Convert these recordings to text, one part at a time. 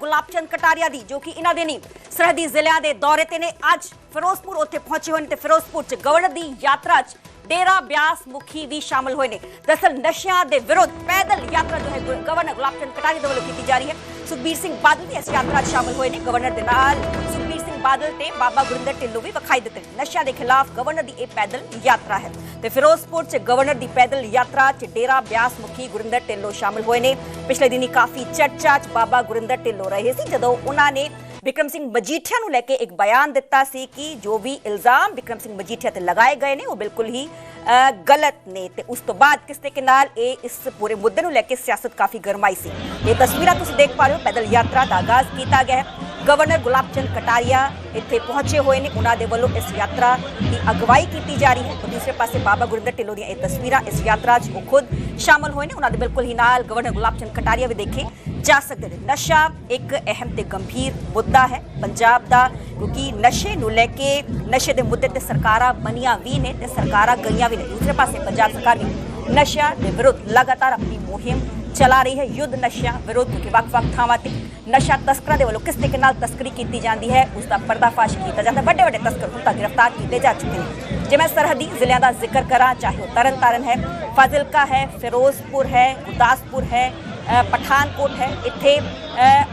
ਗੁਲਾਬਚੰਦ ਕਟਾਰੀਆ ਦੀ, ਜੋ ਕਿ ਇਹਨਾਂ ਦੇ ਨਹੀਂ, ਸਰਹੱਦੀ ਜ਼ਿਲ੍ਹਿਆਂ ਦੇ ਦੌਰੇ ਤੇ ਨੇ। ਅੱਜ ਫਿਰੋਜ਼ਪੁਰ ਉੱਥੇ ਪਹੁੰਚੇ ਹੋਏ ਨੇ ਤੇ ਫਿਰੋਜ਼ਪੁਰ 'ਚ ਗਵਰਨਰ ਦੀ ਯਾਤਰਾ 'ਚ ਡੇਰਾ ਬਿਆਸ ਮੁਖੀ ਵੀ ਸ਼ਾਮਲ ਹੋਏ ਨੇ। ਦਰਅਸਲ ਨਸ਼ਿਆਂ ਦੇ ਵਿਰੁੱਧ ਪੈਦਲ ਯਾਤਰਾ ਜੋ ਹੈ ਗਵਰਨਰ ਗੁਲਾਬ ਚੰਦ ਕਟਾਰੀਆ ਦੇ ਵੱਲੋਂ ਕੀਤੀ ਜਾ ਰਹੀ ਹੈ। ਸੁਖਬੀਰ ਸਿੰਘ ਬਾਦਲ ਵੀ ਇਸ ਯਾਤਰਾ 'ਚ ਸ਼ਾਮਲ ਹੋਏ ਨੇ। ਗਵਰਨਰ ਦੇ ਨਾਲ ਬਾਦਲ ਤੇ ਬਾਬਾ ਗੁਰਿੰਦਰ ਢਿੱਲੋਂ ਵੀ ਵਿਖਾਈ ਦਿੱਤੇ। ਨੇ ਨਸ਼ਿਆਂ ਦੇ ਖਿਲਾਫ ਗਵਰਨਰ ਦੀ ਇਹ ਪੈਦਲ ਯਾਤਰਾ ਹੈ। ਤੇ ਫਿਰੋਜ਼ਪੁਰ 'ਚ ਗਵਰਨਰ ਦੀ ਪੈਦਲ ਯਾਤਰਾ 'ਚ ਡੇਰਾ ਬਿਆਸ ਮੁਖੀ ਗੁਰਿੰਦਰ ਢਿੱਲੋਂ ਸ਼ਾਮਲ ਹੋਏ ਨੇ। ਪਿਛਲੇ ਦਿਨੀ ਕਾਫੀ ਚਰਚਾ 'ਚ ਬਾਬਾ ਗੁਰਿੰਦਰ ਢਿੱਲੋਂ ਰਹੇ ਸੀ ਜਦੋਂ ਉਹਨਾਂ ਨੇ ਵਿਕਰਮ ਸਿੰਘ ਮਜੀਠੀਆ ਨੂੰ ਲੈ ਕੇ ਇੱਕ ਬਿਆਨ ਦਿੱਤਾ ਸੀ ਕਿ ਜੋ ਵੀ ਇਲਜ਼ਾਮ ਵਿਕਰਮ ਸਿੰਘ ਮਜੀਠੀਆ ਤੇ ਲਗਾਏ ਗਏ ਨੇ ਉਹ ਬਿਲਕੁਲ ਹੀ ਅ, ਗਲਤ ਨੇ। ਤੇ ਉਸ ਤੋਂ ਬਾਅਦ ਕਿਸ ਤਰੀਕੇ ਨਾਲ ਇਹ ਇਸ ਪੂਰੇ ਮੁੱਦੇ ਨੂੰ ਲੈ ਕੇ ਸਿਆਸਤ ਕਾਫੀ ਗਰਮਾਈ ਸੀ। ਇਹ ਤਸਵੀਰਾਂ ਤੁਸੀਂ ਦੇਖ ਪਾ ਰਹੇ ਹੋ। ਪੈਦਲ ਯਾਤਰਾ ਦਾ ਆਗਾਜ਼ ਕੀਤਾ ਗਿਆ ਹੈ। ਗਵਰਨਰ ਗੁਲਾਬਚੰਦ ਕਟਾਰੀਆ ਇੱਥੇ ਪਹੁੰਚੇ ਹੋਏ ਨੇ। ਉਹਨਾਂ ਦੇ ਵੱਲੋਂ ਇਸ ਯਾਤਰਾ ਦੀ ਅਗਵਾਈ ਕੀਤੀ ਜਾ ਰਹੀ ਹੈ। ਤੇ ਦੂਸਰੇ ਪਾਸੇ ਬਾਬਾ ਗੁਰਿੰਦਰ ਢਿੱਲੋਂ ਦੀਆਂ ਇਹ ਤਸਵੀਰਾਂ ਇਸ ਯਾਤਰਾ 'ਚ ਉਹ ਖੁਦ ਸ਼ਾਮਲ ਹੋਏ ਨੇ। ਉਹਨਾਂ ਦੇ ਬਿਲਕੁਲ ਹੀ ਨਾਲ ਗਵਰਨਰ ਗੁਲਾਬਚੰਦ ਕਟਾਰੀਆ ਵੀ ਦੇਖੇ ਜਾ ਸਕਦੇ ਨੇ। ਨਸ਼ਾ ਇੱਕ ਅਹਿਮ ਤੇ ਗੰਭੀਰ ਮੁੱਦਾ ਹੈ। ਪੰਜਾਬ ਦਾ, ਕਿਉਂਕਿ ਨਸ਼ੇ ਨੂੰ ਲੈ ਕੇ ਨਸ਼ੇ ਦੇ ਮੁੱਦੇ ਤੇ ਸਰਕਾਰਾਂ ਬਣੀਆਂ ਵੀ ਨੇ ਤੇ ਸਰਕਾਰਾਂ ਗਈਆਂ ਵੀ ਨੇ। ਦੂਸਰੇ ਪਾਸੇ ਪੰਜਾਬ ਸਰਕਾਰ ਵੀ ਨਸ਼ਾ ਦੇ ਵਿਰੁੱਧ ਲਗਾਤਾਰ ਆਪਣੀ ਮੁਹਿੰਮ ਚਲਾ ਰਹੀ ਹੈ ਯੁੱਧ ਨਸ਼ਾ ਵਿਰੁੱਧ ਕਿਉਂਕਿ ਵੱਖ-ਵੱਖ ਥਾਵਾਂ ਤੇ ਨਸ਼ਾ ਤਸਕਰਾਂ ਦੇ ਵੱਲੋਂ ਕਿਸ ਤਰੀਕੇ ਨਾਲ ਤਸਕਰੀ ਕੀਤੀ ਜਾਂਦੀ ਹੈ ਉਸ ਦਾ ਪਰਦਾਫਾਸ਼ ਕੀਤਾ ਜਾਂਦਾ ਵੱਡੇ ਵੱਡੇ ਤਸਕਰ ਹੁਣ ਤੱਕ ਗ੍ਰਿਫਤਾਰ ਕੀਤੇ ਜਾ ਚੁੱਕੇ ਨੇ ਜੇ ਮੈਂ ਸਰਹੱਦੀ ਜ਼ਿਲ੍ਹਿਆਂ ਦਾ ਜ਼ਿਕਰ ਕਰਾਂ ਚਾਹੇ ਉਹ ਤਰਨਤਾਰਨ ਹੈ ਫਾਜ਼ਿਲਕਾ ਹੈ ਫਿਰੋਜ਼ਪੁਰ ਹੈ ਗੁਰਦਾਸਪੁਰ ਹੈ ਅ, ਪਠਾਨਕੋਟ ਹੈ ਇੱਥੇ ਅ,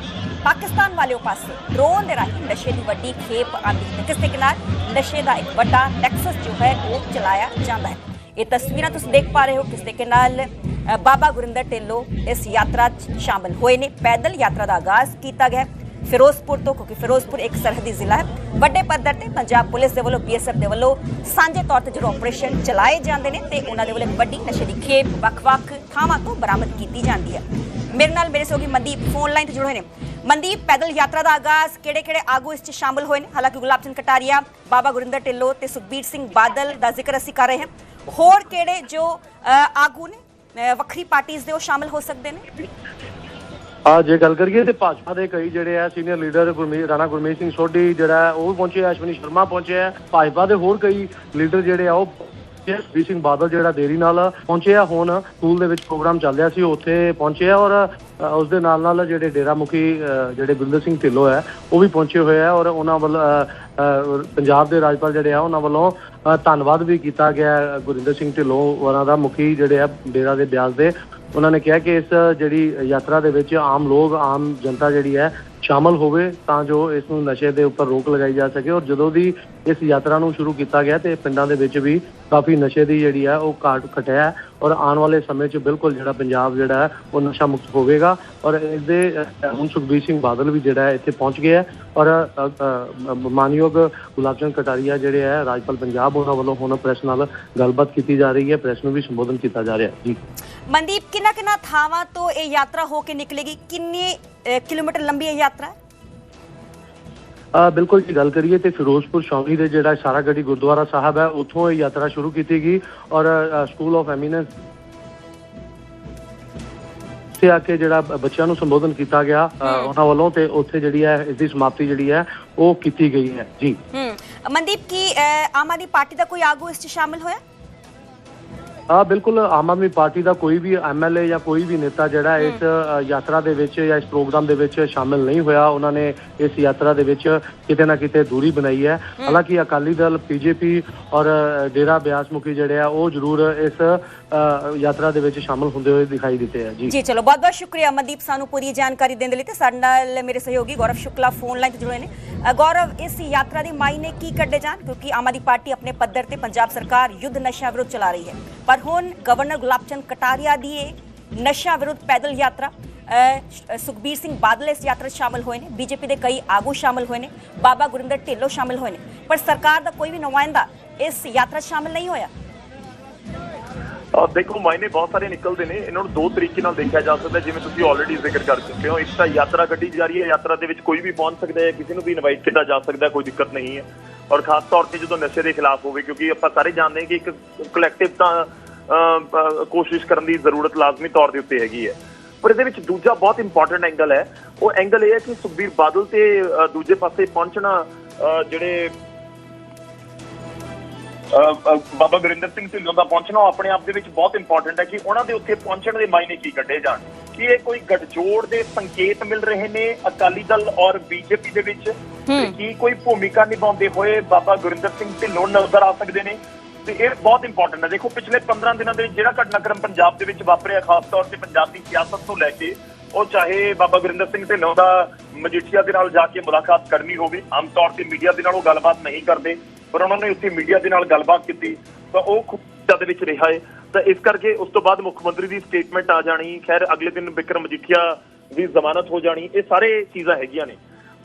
ਪਾਕਿਸਤਾਨ ਵਾਲਿਓ ਪਾਸੇ ਡਰੋਨ ਦੇ ਰਾਹੀਂ ਨਸ਼ੇ ਦੀ ਵੱਡੀ ਖੇਪ ਆਉਂਦੀ ਹੈ ਕਿਸ ਤਰੀਕੇ ਨਾਲ ਨਸ਼ੇ ਦਾ ਇੱਕ ਵੱਡਾ ਨੈਕਸਸ ਜੋ ਹੈ ਉਹ ਚਲਾਇਆ ਜਾਂਦਾ ਹੈ ਇਹ ਤਸਵੀਰਾਂ ਤੁਸੀਂ ਦੇਖ ਪਾ ਰਹੇ ਹੋ, ਕਿਸ ਤਰੀਕੇ ਨਾਲ ਬਾਬਾ ਗੁਰਿੰਦਰ ਢਿੱਲੋਂ ਇਸ ਯਾਤਰਾ 'ਚ ਸ਼ਾਮਲ ਹੋਏ ਨੇ। ਪੈਦਲ ਯਾਤਰਾ ਦਾ ਆਗਾਜ਼ ਕੀਤਾ ਗਿਆ ਫਿਰੋਜ਼ਪੁਰ ਤੋਂ, ਕਿਉਂਕਿ ਫਿਰੋਜ਼ਪੁਰ ਇੱਕ ਸਰਹੱਦੀ ਜ਼ਿਲ੍ਹਾ ਹੈ, ਵੱਡੇ ਪੱਧਰ ਤੇ ਪੰਜਾਬ ਪੁਲਿਸ ਦੇ ਵੱਲੋਂ, ਬੀਐਸਐਫ ਦੇ ਵੱਲੋਂ ਸਾਂਝੇ ਤੌਰ ਤੇ ਜਦੋਂ ਆਪਰੇਸ਼ਨ ਚਲਾਏ ਜਾਂਦੇ ਨੇ ਤੇ ਉਹਨਾਂ ਦੇ ਵੱਲੋਂ ਵੱਡੀ ਨਸ਼ੇ ਦੀ ਖੇਪ ਵੱਖ-ਵੱਖ ਥਾਵਾਂ ਤੋਂ ਬਰਾਮਦ ਕੀਤੀ ਜਾਂਦੀ ਹੈ। ਮੇਰੇ ਨਾਲ ਮੇਰੇ ਸਹਿਯੋਗੀ ਮਨਦੀਪ ਫੋਨ ਲਾਈਨ ਤੇ ਜੁੜੇ ਨੇ। ਮਨਦੀਪ, ਪੈਦਲ ਯਾਤਰਾ ਦਾ ਆਗਾਜ਼ ਕਿਹੜੇ-ਕਿਹੜੇ ਆਗੂ ਇਸ 'ਚ ਸ਼ਾਮਲ ਹੋਏ ਨੇ? ਹਾਲਾਂਕਿ ਗੁਲਾਬ ਗੁਲਾਬਚੰਦ ਕਟਾਰੀਆ, ਬਾਬਾ ਗੁਰਿੰਦਰ ਢਿੱਲੋਂ ਤੇ ਸੁਖਬੀਰ ਸਿੰਘ ਬਾਦਲ ਦਾ ਜ਼ਿਕਰ ਅਸੀਂ ਕਰ ਰਹੇ ਹਾਂ। ਹੋਰ ਕਿਹੜੇ ਜੋ ਆਗੂ ਨੇ? ਵੱਖਰੀ ਪਾਰਟੀਆਂ ਦੇ ਉਹ ਸ਼ਾਮਲ ਹੋ ਸਕਦੇ ਨੇ? ਆ ਜੇ ਗੱਲ ਕਰੀਏ ਤੇ ਭਾਜਪਾ ਦੇ ਕਈ ਜਿਹੜੇ ਆ ਸੀਨੀਅਰ ਲੀਡਰ ਗੁਰਮੀਤ ਰਾਣਾ ਗੁਰਮੀਤ ਸਿੰਘ ਸੋਢੀ ਜਿਹੜਾ ਉਹ ਪਹੁੰਚੇ ਆ, ਅਸ਼ਵਨੀ ਸ਼ਰਮਾ ਪਹੁੰਚੇ ਆ। ਭਾਜਪਾ ਦੇ ਹੋਰ ਕਈ ਲੀਡਰ ਜਿਹੜੇ ਆ ਉਹ ਵੀ ਸਿੰਘ ਬਾਦਲ ਜਿਹੜਾ ਦੇਰੀ ਨਾਲ ਪਹੁੰਚਿਆ ਹੁਣ ਸਕੂਲ ਦੇ ਵਿੱਚ ਪ੍ਰੋਗਰਾਮ ਚੱਲ ਰਿਹਾ ਸੀ ਉੱਥੇ ਪਹੁੰਚੇ ਔਰ ਉਸ ਦੇ ਨਾਲ ਨਾਲ ਜਿਹੜੇ ਡੇਰਾ ਮੁਖੀ ਜਿਹੜੇ ਗੁਰਿੰਦਰ ਸਿੰਘ ਢਿੱਲੋਂ ਹੈ ਉਹ ਵੀ ਪਹੁੰਚੇ ਹੋਏ ਆ ਔਰ ਉਹਨਾਂ ਵੱਲ ਅ, ਪੰਜਾਬ ਦੇ ਰਾਜਪਾਲ ਜਿਹੜੇ ਆ ਉਹਨਾਂ ਵੱਲੋਂ ਧੰਨਵਾਦ ਵੀ ਕੀਤਾ ਗਿਆ ਗੁਰਿੰਦਰ ਸਿੰਘ ਢਿੱਲੋਂ ਉਹਨਾਂ ਦਾ ਮੁਖੀ ਜਿਹੜੇ ਆ ਡੇਰਾ ਦੇ ਬਿਆਸ ਦੇ। ਉਹਨਾਂ ਨੇ ਕਿਹਾ ਕਿ ਇਸ ਜਿਹੜੀ ਯਾਤਰਾ ਦੇ ਵਿੱਚ ਆਮ ਲੋਕ ਆਮ ਜਨਤਾ ਜਿਹੜੀ ਹੈ ਸ਼ਾਮਲ ਹੋਵੇ ਤਾਂ ਜੋ ਇਸ ਨੂੰ ਨਸ਼ੇ ਦੇ ਉੱਪਰ ਰੋਕ ਲਗਾਈ ਜਾ ਸਕੇ ਔਰ ਜਦੋਂ ਦੀ ਇਸ ਯਾਤਰਾ ਨੂੰ ਸ਼ੁਰੂ ਕੀਤਾ ਗਿਆ ਤੇ ਪਿੰਡਾਂ ਦੇ ਵਿੱਚ ਵੀ ਕਾਫੀ ਨਸ਼ੇ ਦੀ ਜਿਹੜੀ ਹੈ ਉਹ ਘਾਟ ਘਟਿਆ ਔਰ ਆਉਣ ਵਾਲੇ ਸਮੇਂ 'ਚ ਬਿਲਕੁਲ ਜਿਹੜਾ ਪੰਜਾਬ ਜਿਹੜਾ ਹੈ ਉਹ ਨਸ਼ਾ ਮੁਕਤ ਹੋਵੇਗਾ ਔਰ ਇਸ ਦੇ ਹੁਣ ਸੁਖਬੀਰ ਸਿੰਘ ਬਾਦਲ ਵੀ ਜਿਹੜਾ ਹੈ ਇੱਥੇ ਪਹੁੰਚ ਗਿਆ ਹੈ ਔਰ ਅ, ਅ, ਮਾਨਯੋਗ ਗੁਲਾਬਚੰਦ ਕਟਾਰੀਆ ਜਿਹੜੇ ਹੈ ਰਾਜਪਾਲ ਪੰਜਾਬ ਉਹਨਾਂ ਵੱਲੋਂ ਹੁਣ ਪ੍ਰੈਸ ਨਾਲ ਗੱਲਬਾਤ ਕੀਤੀ ਜਾ ਰਹੀ ਹੈ ਪ੍ਰੈਸ ਨੂੰ ਵੀ ਸੰਬੋਧਨ ਕੀਤਾ ਜਾ ਰਿਹਾ ਹੈ। ਜੀ। ਮਨਦੀਪ ਕਿੰਨਾ ਕਿੰਨਾ ਥਾਵਾਂ ਤੋਂ ਇਹ ਯਾਤਰਾ ਹੋ ਕੇ ਨਿਕਲੇਗੀ? ਕਿੰਨੇ ਕਿਲੋਮੀਟਰ ਲੰਬੀ ਇਹ ਯਾਤਰਾ? ਆ ਬਿਲਕੁਲ ਜੀ ਗੱਲ ਕਰੀਏ ਤੇ ਫਿਰੋਜ਼ਪੁਰ ਸ਼ੌਂਗੀ ਦੇ ਜਿਹੜਾ ਸਾਰਾਗੜੀ ਗੁਰਦੁਆਰਾ ਸਾਹਿਬ ਹੈ ਉੱਥੋਂ ਇਹ ਯਾਤਰਾ ਸ਼ੁਰੂ ਕੀਤੀ ਗਈ ਔਰ ਸਕੂਲ ਆਫ ਐਮੀਨੈਂਸ ਤੇ ਆ ਕੇ ਜਿਹੜਾ ਬੱਚਿਆਂ ਨੂੰ ਸੰਬੋਧਨ ਕੀਤਾ ਗਿਆ ਉਹਨਾਂ ਵੱਲੋਂ ਤੇ ਉੱਥੇ ਜਿਹੜੀ ਹੈ ਇਸ ਦੀ ਸਮਾਪਤੀ ਜਿਹੜੀ ਹੈ ਉਹ ਕੀਤੀ ਗਈ ਹੈ। ਜੀ। ਹੂੰ। ਮਨਦੀਪ ਕੀ ਆਮ ਆਦਮੀ ਪਾਰਟੀ ਦਾ ਕੋਈ ਆਗੂ ਇਸ 'ਚ ਸ਼ਾਮਲ ਹੋਇਆ? ਆ ਬਿਲਕੁਲ ਆਮ ਆਦਮੀ ਪਾਰਟੀ ਦਾ ਕੋਈ ਵੀ ਐਮਐਲਏ ਜਾਂ ਕੋਈ ਵੀ ਨੇਤਾ ਜਿਹੜਾ ਇਸ ਯਾਤਰਾ ਦੇ ਵਿੱਚ ਜਾਂ ਇਸ ਪ੍ਰੋਗਰਾਮ ਦੇ ਵਿੱਚ ਸ਼ਾਮਿਲ ਨਹੀਂ ਹੋਇਆ ਉਹਨਾਂ ਨੇ ਇਸ ਯਾਤਰਾ ਦੇ ਵਿੱਚ ਕਿਤੇ ਨਾ ਕਿਤੇ ਦੂਰੀ ਬਣਾਈ ਹੈ। ਹਾਲਾਂਕਿ ਅਕਾਲੀ ਦਲ ਬੀਜੇਪੀ ਔਰ ਡੇਰਾ ਬਿਆਸ ਮੁਖੀ ਜਿਹੜੇ ਆ ਉਹ ਜ਼ਰੂਰ ਇਸ ਯਾਤਰਾ ਦੇ ਵਿੱਚ ਸ਼ਾਮਿਲ ਹੁੰਦੇ ਹੋਏ ਦਿਖਾਈ ਦਿੱਤੇ ਆ। ਜੀ। ਜੀ, ਚਲੋ, ਬਹੁਤ ਬਹੁਤ ਸ਼ੁਕਰੀਆ ਮਨਦੀਪ ਸਾਨੂੰ ਪੂਰੀ ਜਾਣਕਾਰੀ ਦੇਣ ਦੇ ਲਈ ਤੇ ਸਾਡੇ ਨਾਲ ਮੇਰੇ ਸਹਿਯੋਗੀ ਗੌਰਵ ਸ਼ੁਕਲਾ ਫੋਨ ਲਾਈਨ ਤੇ ਜੁੜੇ ਨੇ। ਗੌਰਵ, ਇਸ ਯਾਤਰਾ ਦੀ ਮਾਇਨੇ ਕੀ ਕੱਢੇ ਜਾਣ? ਕਿਉਂਕਿ ਆਮ ਆਦਮੀ ਪਾਰਟੀ ਆਪਣੇ ਪੱਧਰ ਤੇ ਪੰਜਾਬ ਸਰਕਾਰ ਯੁੱਧ ਨਸ਼ਾ ਵਿਰੁੱਧ ਚਲਾ ਰਹੀ ਹੈ। ਪਰ ਹੁਣ ਗਵਰਨਰ ਗੁਲਾਬਚੰਦ ਕਟਾਰੀਆ ਦੀ ਇਹ ਨਸ਼ਾ ਵਿਰੁੱਧ ਪੈਦਲ ਯਾਤਰਾ ਸੁਖਬੀਰ ਸਿੰਘ ਬਾਦਲ ਇਸ ਯਾਤਰਾ 'ਚ ਸ਼ਾਮਲ ਹੋਏ ਨੇ। ਬੀਜੇਪੀ ਦੇ ਕਈ ਆਗੂ ਸ਼ਾਮਲ ਹੋਏ ਨੇ। ਬਾਬਾ ਗੁਰਿੰਦਰ ਢਿੱਲੋਂ ਸ਼ਾਮਲ ਹੋਏ ਨੇ। ਪਰ ਸਰਕਾਰ ਦਾ ਕੋਈ ਵੀ ਨੁਮਾਇੰਦਾ ਇਸ ਯਾਤਰਾ 'ਚ ਸ਼ਾਮਲ ਨਹੀਂ ਹੋਇਆ। ਦੇਖੋ, ਮਾਇਨੇ ਬਹੁਤ ਸਾਰੇ ਨਿਕਲਦੇ ਨੇ। ਇਹਨਾਂ ਨੂੰ ਦੋ ਤਰੀਕੇ ਨਾਲ ਦੇਖਿਆ ਜਾ ਸਕਦਾ, ਜਿਵੇਂ ਤੁਸੀਂ ਆਲਰੇਡੀ ਜ਼ਿਕਰ ਕਰ ਚੁੱਕੇ ਹੋ। ਇੱਕ ਤਾਂ ਯਾਤਰਾ ਕੱਢੀ ਜਾ ਰਹੀ ਹੈ। ਯਾਤਰਾ ਦੇ ਵਿੱਚ ਕੋਈ ਵੀ ਪਹੁੰਚ ਸਕਦਾ ਹੈ, ਕਿਸੇ ਨੂੰ ਵੀ ਇਨਵਾਈਟ ਕੀਤਾ ਜਾ ਸਕਦਾ, ਕੋਈ ਦਿੱਕਤ ਨਹੀਂ ਹੈ। ਔਰ ਖਾਸ ਤੌਰ ਤੇ ਜਦੋਂ ਨਸ਼ੇ ਦੇ ਖਿਲਾਫ ਹੋਵੇ, ਕਿਉਂਕਿ ਆਪਾਂ ਸਾਰੇ ਜਾਣਦੇ ਹਾਂ ਕਿ ਇੱਕ ਕਲੈਕਟਿਵ ਤਾਂ ਕੋਸ਼ਿਸ਼ ਕਰਨ ਦੀ ਜ਼ਰੂਰਤ ਲਾਜ਼ਮੀ ਤੌਰ ਦੇ ਉੱਤੇ ਹੈਗੀ ਹੈ। ਪਰ ਇਹਦੇ ਵਿੱਚ ਦੂਜਾ ਬਹੁਤ ਇੰਪੋਰਟੈਂਟ ਐਂਗਲ ਹੈ। ਉਹ ਐਂਗਲ ਇਹ ਹੈ ਕਿ ਸੁਖਬੀਰ ਬਾਦਲ ਤੇ ਦੂਜੇ ਪਾਸੇ ਪਹੁੰਚਣਾ ਜਿਹੜੇ ਬਾਬਾ ਗੁਰਿੰਦਰ ਸਿੰਘ ਢਿੱਲੋਂ ਦਾ ਪਹੁੰਚਣਾ ਆਪਣੇ ਆਪ ਦੇ ਵਿੱਚ ਬਹੁਤ ਇੰਪੋਰਟੈਂਟ ਹੈ ਕਿ ਉਹਨਾਂ ਦੇ ਉੱਥੇ ਪਹੁੰਚਣ ਦੇ ਮਾਇਨੇ ਕੀ ਕੱਢੇ ਜਾਣ। ਕਿ ਇਹ ਕੋਈ ਗੱਠਜੋੜ ਦੇ ਸੰਕੇਤ ਮਿਲ ਰਹੇ ਨੇ ਅਕਾਲੀ ਦਲ ਔਰ ਬੀਜੇਪੀ ਦੇ ਵਿੱਚ? ਕੀ ਕੋਈ ਭੂਮਿਕਾ ਨਿਭਾਉਂਦੇ ਹੋਏ ਬਾਬਾ ਗੁਰਿੰਦਰ ਸਿੰਘ ਢਿੱਲੋਂ ਨਜ਼ਰ ਆ ਸਕਦੇ ਨੇ? ਤੇ ਇਹ ਬਹੁਤ ਇੰਪੋਰਟੈਂਟ ਹੈ। ਦੇਖੋ ਪਿਛਲੇ 15 ਦਿਨਾਂ ਦੇ ਵਿੱਚ ਜਿਹੜਾ ਘਟਨਾਕ੍ਰਮ ਪੰਜਾਬ ਦੇ ਵਿੱਚ ਵਾਪਰਿਆ ਖਾਸ ਤੌਰ ਤੇ ਪੰਜਾਬ ਦੀ ਸਿਆਸਤ ਤੋਂ ਲੈ ਕੇ ਉਹ ਚਾਹੇ ਬਾਬਾ ਗੁਰਿੰਦਰ ਸਿੰਘ ਢਿੱਲੋਂ ਦਾ ਮਜੀਠੀਆ ਦੇ ਨਾਲ ਜਾ ਕੇ ਮੁਲਾਕਾਤ ਕਰਨੀ ਹੋਵੇ ਆਮ ਤੌਰ ਤੇ ਮੀਡੀਆ ਦੇ ਨਾਲ ਉਹ ਗੱਲਬਾਤ ਨਹੀਂ ਕਰਦੇ। ਪਰ ਉਹਨਾਂ ਨੇ ਉੱਥੇ ਮੀਡੀਆ ਦੇ ਨਾਲ ਗੱਲਬਾਤ ਕੀਤੀ ਤਾਂ ਉਹ ਖੁਦ ਦੇ ਵਿੱਚ ਰਿਹਾ ਹੈ ਤਾਂ ਇਸ ਕਰਕੇ ਉਸ ਤੋਂ ਬਾਅਦ ਮੁੱਖ ਮੰਤਰੀ ਦੀ ਸਟੇਟਮੈਂਟ ਆ ਜਾਣੀ ਖੈਰ ਅਗਲੇ ਦਿਨ ਵਿਕਰਮ ਮਜੀਠੀਆ ਦੀ ਜ਼ਮਾਨਤ ਹੋ ਜਾਣੀ ਇਹ ਸਾਰੇ ਚੀਜ਼ਾਂ ਹੈਗੀਆਂ ਨੇ।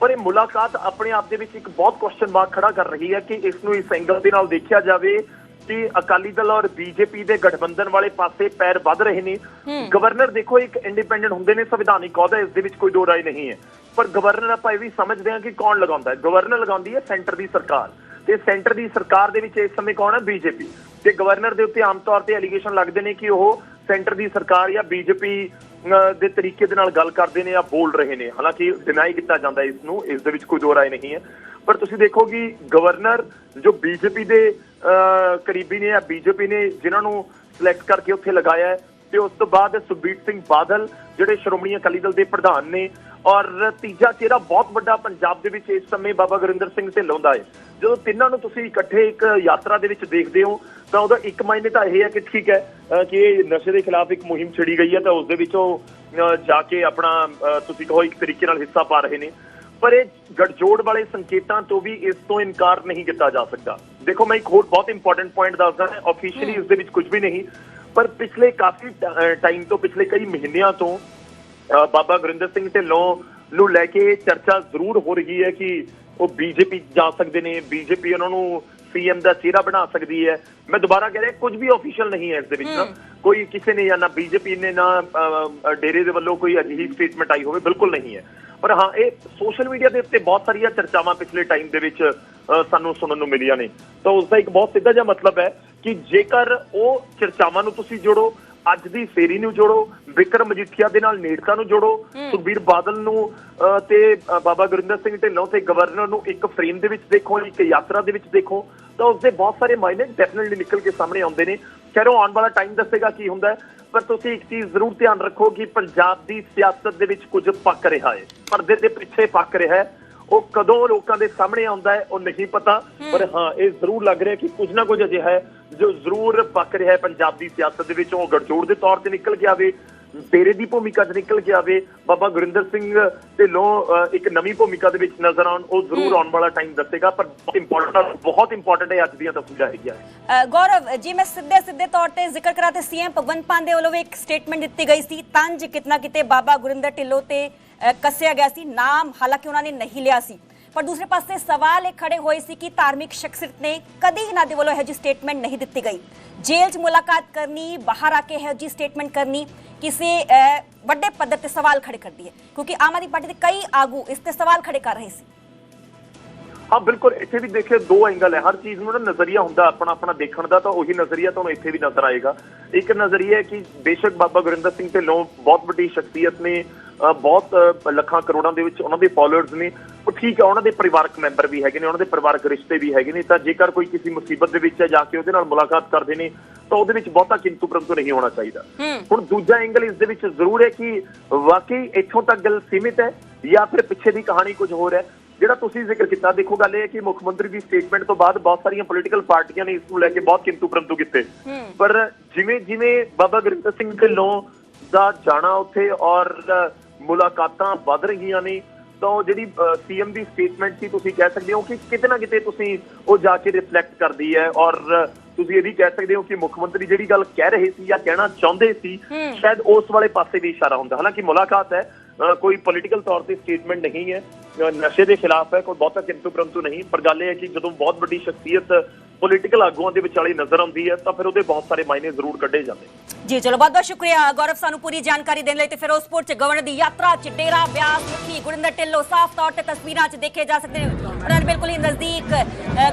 ਪਰ ਇਹ ਮੁਲਾਕਾਤ ਆਪਣੇ ਆਪ ਦੇ ਵਿੱਚ ਇੱਕ ਬਹੁਤ ਕੁਐਸਚਨ ਮਾਰਕ ਖੜਾ ਕਰ ਰਹੀ ਹੈ ਕਿ ਇਸ ਨੂੰ ਇਸ ਐਂਗਲ ਦੇ ਨਾਲ ਦੇਖਿਆ ਜਾਵੇ ਕਿ ਅਕਾਲੀ ਦਲ ਔਰ ਬੀਜੇਪੀ ਦੇ ਗਠਬੰਧਨ ਵਾਲੇ ਪਾਸੇ ਪੈਰ ਵੱਧ ਰਹੇ ਨੇ। ਗਵਰਨਰ ਦੇਖੋ ਇੱਕ ਇੰਡੀਪੈਂਡੈਂਟ ਹੁੰਦੇ ਨੇ ਸੰਵਿਧਾਨਿਕ ਅਹੁਦਾ ਇਸ ਦੇ ਵਿੱਚ ਕੋਈ ਦੋ ਰਾਏ ਨਹੀਂ ਹੈ। ਪਰ ਗਵਰਨਰ ਆਪਾਂ ਇਹ ਵੀ ਸਮਝਦੇ ਹਾਂ ਕਿ ਕੌਣ ਲਗਾਉਂਦਾ ਹੈ? ਗਵਰਨਰ ਲਗਾਉਂਦੀ ਹੈ ਸੈਂਟਰ ਦੀ ਸਰਕਾਰ। ਤੇ ਸੈਂਟਰ ਦੀ ਸਰਕਾਰ ਦੇ ਵਿੱਚ ਇਸ ਸਮੇਂ ਕੌਣ ਹੈ? ਬੀਜੇਪੀ ਤੇ ਗਵਰਨਰ ਦੇ ਉੱਤੇ ਆਮ ਤੌਰ ਤੇ ਐਲੀਗੇਸ਼ਨ ਲੱਗਦੇ ਨੇ ਕਿ ਉਹ ਸੈਂਟਰ ਦੀ ਸਰਕਾਰ ਜਾਂ ਬੀਜੇਪੀ ਦੇ ਤਰੀਕੇ ਦੇ ਨਾਲ ਗੱਲ ਕਰਦੇ ਨੇ ਜਾਂ ਬੋਲ ਰਹੇ ਨੇ। ਹਾਲਾਂਕਿ ਡਿਨਾਈ ਕੀਤਾ ਜਾਂਦਾ ਇਸ ਨੂੰ ਇਸ ਦੇ ਵਿੱਚ ਕੋਈ ਦੋ ਰਾਏ ਨਹੀਂ ਹੈ। ਪਰ ਤੁਸੀਂ ਦੇਖੋ ਕਿ ਗਵਰਨਰ ਜੋ ਬੀਜੇਪੀ ਦੇ ਅਹ, ਕਰੀਬੀ ਨੇ ਜਾਂ ਬੀਜੇਪੀ ਨੇ ਜਿਨ੍ਹਾਂ ਨੂੰ ਸਿਲੈਕਟ ਕਰਕੇ ਉੱਥੇ ਲਗਾਇਆ ਹੈ ਤੇ ਉਸ ਤੋਂ ਬਾਅਦ ਸੁਖਬੀਰ ਸਿੰਘ ਬਾਦਲ ਜਿਹੜੇ ਸ਼੍ਰੋਮਣੀ ਅਕਾਲੀ ਦਲ ਦੇ ਪ੍ਰਧਾਨ ਨੇ ਔਰ ਤੀਜਾ ਚਿਹਰਾ ਬਹੁਤ ਵੱਡਾ ਪੰਜਾਬ ਦੇ ਵਿੱਚ ਇਸ ਸਮੇਂ ਬਾਬਾ ਗੁਰਿੰਦਰ ਸਿੰਘ ਢਿੱਲੋਂ ਦਾ ਹੈ। ਜਦੋਂ ਤਿੰਨਾਂ ਨੂੰ ਤੁਸੀਂ ਇਕੱਠੇ ਇੱਕ ਯਾਤਰਾ ਦੇ ਵਿੱਚ ਦੇਖਦੇ ਹੋ ਤਾਂ ਉਹਦਾ ਇੱਕ ਮਾਇਨੇ ਤਾਂ ਇਹ ਹੈ ਕਿ ਠੀਕ ਹੈ ਕਿ ਇਹ ਨਸ਼ੇ ਦੇ ਖਿਲਾਫ ਇੱਕ ਮੁਹਿੰਮ ਛਿੜੀ ਗਈ ਹੈ ਤਾਂ ਉਸ ਦੇ ਵਿੱਚ ਉਹ ਜਾ ਕੇ ਆਪਣਾ ਤੁਸੀਂ ਕਹੋ ਇੱਕ ਤਰੀਕੇ ਨਾਲ ਹਿੱਸਾ ਪਾ ਰਹੇ ਨੇ। ਪਰ ਇਹ ਗੱਠਜੋੜ ਵਾਲੇ ਸੰਕੇਤਾਂ ਤੋਂ ਵੀ ਇਸ ਤੋਂ ਇਨਕਾਰ ਨਹੀਂ ਕੀਤਾ ਜਾ ਸਕਦਾ। ਦੇਖੋ ਮੈਂ ਇੱਕ ਹੋਰ ਬਹੁਤ ਇੰਪੋਰਟੈਂਟ ਪੁਆਇੰਟ ਦੱਸਦਾ ਹਾਂ। ਆਫੀਸ਼ੀਅਲੀ ਇਸ ਦੇ ਵਿੱਚ ਕੁਝ ਵੀ ਨਹੀਂ। ਪਰ ਪਿਛਲੇ ਕਾਫੀ ਟਾਈਮ ਤੋਂ ਪਿਛਲੇ ਕਈ ਮਹੀਨਿਆਂ ਤੋਂ ਬਾਬਾ ਗੁਰਿੰਦਰ ਸਿੰਘ ਢਿੱਲੋਂ ਨੂੰ ਲੈ ਕੇ ਚਰਚਾ ਜ਼ਰੂਰ ਹੋ ਰਹੀ ਹੈ ਕਿ ਉਹ ਬੀਜੇਪੀ ਜਾ ਸਕਦੇ ਨੇ ਬੀਜੇਪੀ ਉਹਨਾਂ ਨੂੰ ਸੀਐਮ ਦਾ ਚਿਹਰਾ ਬਣਾ ਸਕਦੀ ਹੈ। ਮੈਂ ਦੁਬਾਰਾ ਕਹਿ ਰਿਹਾ ਕੁਝ ਵੀ ਅਫੀਸ਼ੀਅਲ ਨਹੀਂ ਹੈ ਇਸ ਦੇ ਵਿੱਚ ਨਾ ਕੋਈ ਕਿਸੇ ਨੇ ਜਾਂ ਨਾ ਬੀਜੇਪੀ ਨੇ ਨਾ ਡੇਰੇ ਦੇ ਵੱਲੋਂ ਕੋਈ ਅਜਿਹੀ ਸਟੇਟਮੈਂਟ ਆਈ ਹੋਵੇ ਬਿਲਕੁਲ ਨਹੀਂ ਹੈ। ਪਰ ਹਾਂ ਇਹ ਸੋਸ਼ਲ ਮੀਡੀਆ ਦੇ ਉੱਤੇ ਬਹੁਤ ਸਾਰੀਆਂ ਚਰਚਾਵਾਂ ਪਿਛਲੇ ਟਾਈਮ ਦੇ ਵਿੱਚ ਸਾਨੂੰ ਸੁਣਨ ਨੂੰ ਮਿਲੀਆਂ ਨੇ। ਤਾਂ ਉਸ ਦਾ ਇੱਕ ਬਹੁਤ ਸਿੱਧਾ ਜਿਹਾ ਮਤਲਬ ਹੈ ਕਿ ਜੇਕਰ ਉਹ ਚਰਚਾਵਾਂ ਨੂੰ ਤੁਸੀਂ ਜੋੜੋ ਅੱਜ ਦੀ ਫੇਰੀ ਨੂੰ ਜੋੜੋ ਵਿਕਰਮ ਮਜੀਠੀਆ ਦੇ ਨਾਲ ਨੇੜਤਾ ਨੂੰ ਜੋੜੋ ਸੁਖਬੀਰ ਬਾਦਲ ਨੂੰ ਤੇ ਬਾਬਾ ਗੁਰਿੰਦਰ ਸਿੰਘ ਢਿੱਲੋਂ ਤੇ ਗਵਰਨਰ ਨੂੰ ਇੱਕ ਫਰੇਮ ਦੇ ਵਿੱਚ ਦੇਖੋ ਇੱਕ ਯਾਤਰਾ ਦੇ ਵਿੱਚ ਦੇਖੋ ਤਾਂ ਉਸਦੇ ਬਹੁਤ ਸਾਰੇ ਮਾਇਨੇ ਡੈਫੀਨਿਟਲੀ ਨਿਕਲ ਕੇ ਸਾਹਮਣੇ ਆਉਂਦੇ ਨੇ। ਖੈਰ ਆਉਣ ਵਾਲਾ ਟਾਈਮ ਦੱਸੇਗਾ ਕੀ ਹੁੰਦਾ ਪਰ ਤੁਸੀਂ ਇੱਕ ਚੀਜ਼ ਜ਼ਰੂਰ ਧਿਆਨ ਰੱਖੋ ਕਿ ਪੰਜਾਬ ਦੀ ਸਿਆਸਤ ਦੇ ਵਿੱਚ ਕੁਝ ਪੱਕ ਰਿਹਾ ਹੈ ਪਰਦੇ ਦੇ ਪਿੱਛੇ ਪੱਕ ਰਿਹਾ ਹੈ। ਉਹ ਕਦੋਂ ਲੋਕਾਂ ਦੇ ਸਾਹਮਣੇ ਆਉਂਦਾ ਹੈ ਉਹ ਨਹੀਂ ਪਤਾ ਪਰ ਹਾਂ ਇਹ ਜ਼ਰੂਰ ਲੱਗ ਰਿਹਾ ਕਿ ਕੁਝ ਨਾ ਕੁਝ ਅਜਿਹਾ ਹੈ ਜੋ ਜ਼ਰੂਰ ਪੱਕ ਰਿਹਾ ਹੈ ਪੰਜਾਬ ਸਿਆਸਤ ਦੇ ਵਿੱਚ ਉਹ ਗੜਜੋੜ ਦੇ ਤੌਰ ਤੇ ਨਿਕਲ ਕੇ ਆਵੇ ਡੇਰੇ ਦੀ ਭੂਮਿਕਾ 'ਚ ਨਿਕਲ ਕੇ ਆਵੇ ਬਾਬਾ ਗੁਰਿੰਦਰ ਸਿੰਘ ਢਿੱਲੋਂ ਇੱਕ ਨਵੀਂ ਭੂਮਿਕਾ ਦੇ ਵਿੱਚ ਨਜ਼ਰ ਆਉਣ ਉਹ ਜ਼ਰੂਰ ਆਉਣ ਵਾਲਾ ਟਾਈਮ ਦੱਸੇਗਾ ਪਰ ਬਹੁਤ ਇੰਪੋਰਟੈਂਟ ਬਹੁਤ ਇੰਪੋਰਟੈਂਟ ਹੈ ਅੱਜ ਦੀਆਂ ਤਸਵੀਰਾਂ ਹੈਗੀਆਂ। ਗੌਰਵ ਜੀ ਮੈਂ ਸਿੱਧੇ ਸਿੱਧੇ ਤੌਰ ਤੇ ਜ਼ਿਕਰ ਕਰਾਂ ਤੇ ਸੀਐਮ ਭਗਵੰਤ ਮਾਨ ਦੇ ਵੱਲੋਂ ਵੀ ਇੱਕ ਸਟੇਟਮੈਂਟ ਦਿੱਤੀ ਗਈ ਸੀ ਤੰਜ ਕਿਤਨਾ ਕਿਤੇ ਬਾਬਾ ਗੁਰਿੰਦਰ ਢਿੱਲੋਂ ਤੇ ਕੱਸਿਆ ਗਿਆ ਸੀ ਨਾਮ ਹਾਲਾਂਕਿ ਉਹਨਾਂ ਨੇ ਨਹੀਂ ਲਿਆ ਸੀ। ਪਰ ਦੂਸਰੇ ਪਾਸੇ ਸਵਾਲ ਇਹ ਖੜੇ ਹੋਏ ਸੀ ਕਿ ਧਾਰਮਿਕ ਸ਼ਖਸੀਅਤ ਨੇ ਕਦੀ ਇਹਨਾਂ ਦੇ ਵੱਲੋਂ ਇਹੋ ਜਿਹੀ ਸਟੇਟਮੈਂਟ ਨਹੀਂ ਦਿੱਤੀ ਗਈ ਜੇਲ੍ਹ 'ਚ ਮੁਲਾਕਾਤ ਕਰਨੀ ਬਾਹਰ ਆ ਕੇ ਇਹੋ ਜਿਹੀ ਸਟੇਟਮੈਂਟ ਕਰਨੀ ਕਿਸੇ ਅ, ਵੱਡੇ ਪੱਧਰ ਤੇ ਸਵਾਲ ਖੜੇ ਕਰਦੀ ਹੈ ਕਿਉਂਕਿ ਆਮ ਆਦਮੀ ਪਾਰਟੀ ਦੇ ਕਈ ਹਾਂ ਬਿਲਕੁਲ ਇੱਥੇ ਵੀ ਦੇਖਿਓ ਦੋ ਐਂਗਲ ਹੈ। ਹਰ ਚੀਜ਼ ਨੂੰ ਨਾ ਨਜ਼ਰੀਆ ਹੁੰਦਾ ਆਪਣਾ ਆਪਣਾ ਦੇਖਣ ਦਾ ਤਾਂ ਉਹੀ ਨਜ਼ਰੀਆ ਤੁਹਾਨੂੰ ਇੱਥੇ ਵੀ ਨਜ਼ਰ ਆਏਗਾ। ਇੱਕ ਨਜ਼ਰੀਆ ਹੈ ਕਿ ਬੇਸ਼ੱਕ ਬਾਬਾ ਗੁਰਿੰਦਰ ਸਿੰਘ ਢਿੱਲੋਂ ਬਹੁਤ ਵੱਡੀ ਸ਼ਖਸੀਅਤ ਨੇ ਬਹੁਤ ਲੱਖਾਂ ਕਰੋੜਾਂ ਦੇ ਵਿੱਚ ਉਹਨਾਂ ਦੇ ਫਾਲੋਅਰਸ ਨੇ। ਉਹ ਠੀਕ ਹੈ ਉਹਨਾਂ ਦੇ ਪਰਿਵਾਰਕ ਮੈਂਬਰ ਵੀ ਹੈਗੇ ਨੇ ਉਹਨਾਂ ਦੇ ਪਰਿਵਾਰਕ ਰਿਸ਼ਤੇ ਵੀ ਹੈਗੇ ਨੇ। ਤਾਂ ਜੇਕਰ ਕੋਈ ਕਿਸੇ ਮੁਸੀਬਤ ਦੇ ਵਿੱਚ ਹੈ ਜਾ ਕੇ ਉਹਦੇ ਨਾਲ ਮੁਲਾਕਾਤ ਕਰਦੇ ਨੇ ਤਾਂ ਉਹਦੇ ਵਿੱਚ ਬਹੁਤਾ ਕਿੰਤੂ ਪਰੰਤੂ ਨਹੀਂ ਹੋਣਾ ਚਾਹੀਦਾ। ਹੁਣ ਦੂਜਾ ਐਂਗਲ ਇਸ ਦੇ ਵਿੱਚ ਜ਼ਰੂਰ ਹੈ ਕਿ ਵਾਕਈ ਇੱਥੋਂ ਤੱਕ ਗੱਲ ਸੀਮਿਤ ਹੈ ਜਾਂ ਫਿਰ ਪਿੱਛੇ ਦੀ ਕਹਾਣੀ ਕੁਝ ਹੋਰ ਹੈ। ਜਿਹੜਾ ਤੁਸੀਂ ਜ਼ਿਕਰ ਕੀਤਾ ਦੇਖੋ ਗੱਲ ਇਹ ਹੈ ਕਿ ਮੁੱਖ ਮੰਤਰੀ ਦੀ ਸਟੇਟਮੈਂਟ ਤੋਂ ਬਾਅਦ ਬਹੁਤ ਸਾਰੀਆਂ ਪੋਲੀਟੀਕਲ ਪਾਰਟੀਆਂ ਨੇ ਇਸ ਨੂੰ ਲੈ ਕੇ ਬਹੁਤ ਕਿੰਤੂ ਪਰੰਤੂ ਕੀਤੇ। ਪਰ ਜਿਵੇਂ ਜਿਵੇਂ ਬਾਬਾ ਗੁਰਿੰਦਰ ਸਿੰਘ ਢਿੱਲੋਂ ਦਾ ਜਾਣਾ ਉੱਥੇ ਔਰ ਮੁਲਾਕਾਤਾਂ ਵੱਧ ਰਹੀਆਂ ਨੇ ਤਾਂ ਉਹ ਜਿਹੜੀ ਸੀਐਮ ਦੀ ਸਟੇਟਮੈਂਟ ਸੀ ਤੁਸੀਂ ਕਹਿ ਸਕਦੇ ਹੋ ਕਿ ਕਿਤੇ ਨਾ ਕਿਤੇ ਤੁਸੀਂ ਉਹ ਜਾ ਕੇ ਰਿਫਲੈਕਟ ਕਰਦੀ ਹੈ ਔਰ ਤੁਸੀਂ ਇਹ ਵੀ ਕਹਿ ਸਕਦੇ ਹੋ ਕਿ ਮੁੱਖ ਮੰਤਰੀ ਜਿਹੜੀ ਗੱਲ ਕਹਿ ਰਹੇ ਸੀ ਜਾਂ ਕਹਿਣਾ ਚਾਹੁੰਦੇ ਸੀ ਸ਼ਾਇਦ ਉਸ ਵਾਲੇ ਪਾਸੇ ਵੀ ਇਸ਼ਾਰਾ ਹੁੰਦਾ। ਹਾਲਾਂਕਿ ਮੁਲਾਕਾਤ ਹੈ ਕੋਈ ਪੋਲੀਟੀਕਲ ਤੌਰ ਤੇ ਸਟੇਟਮੈਂਟ ਨਹੀਂ ਹੈ। ਨਸ਼ੇ ਦੇ ਖਿਲਾਫ ਹੈ, ਕੋਈ ਬਹੁਤਾ ਕਿੰਤੂ ਪਰੰਤੂ ਨਹੀਂ, ਪਰ ਗੱਲ ਇਹ ਹੈ ਕਿ ਜਦੋਂ ਬਹੁਤ ਵੱਡੀ ਸ਼ਖਸੀਅਤ ਪੋਲੀਟੀਕਲ ਆਗੂਆਂ ਦੇ ਵਿਚਾਲੇ ਨਜ਼ਰ ਆਉਂਦੀ ਹੈ, ਤਾਂ ਫਿਰ ਉਹਦੇ ਬਹੁਤ ਸਾਰੇ ਮਾਇਨੇ ਜ਼ਰੂਰ ਕੱਢੇ ਜਾਂਦੇ ਜੀ, ਚਲੋ, ਬਹੁਤ ਬਹੁਤ ਸ਼ੁਕਰੀਆ ਗੌਰਵ ਸਾਨੂੰ ਪੂਰੀ ਜਾਣਕਾਰੀ ਦੇਣ ਲਈ ਤੇ ਫਿਰੋਜ਼ਪੁਰ ਚ ਗਵਰਨਰ ਦੀ ਯਾਤਰਾ ਚ ਡੇਰਾ, ਬਿਆਸ, ਮੁਖੀ, ਗੁਰਿੰਦਰ ਢਿੱਲੋਂ, ਸਾਫ਼ ਤੌਰ ਤੇ ਤਸਵੀਰਾਂ ਚ ਦੇਖੇ ਜਾ ਸਕਦੇ ਨੇ। ਉਹਨਾਂ ਦੇ ਬਿਲਕੁਲ ਹੀ ਨਜ਼ਦੀਕ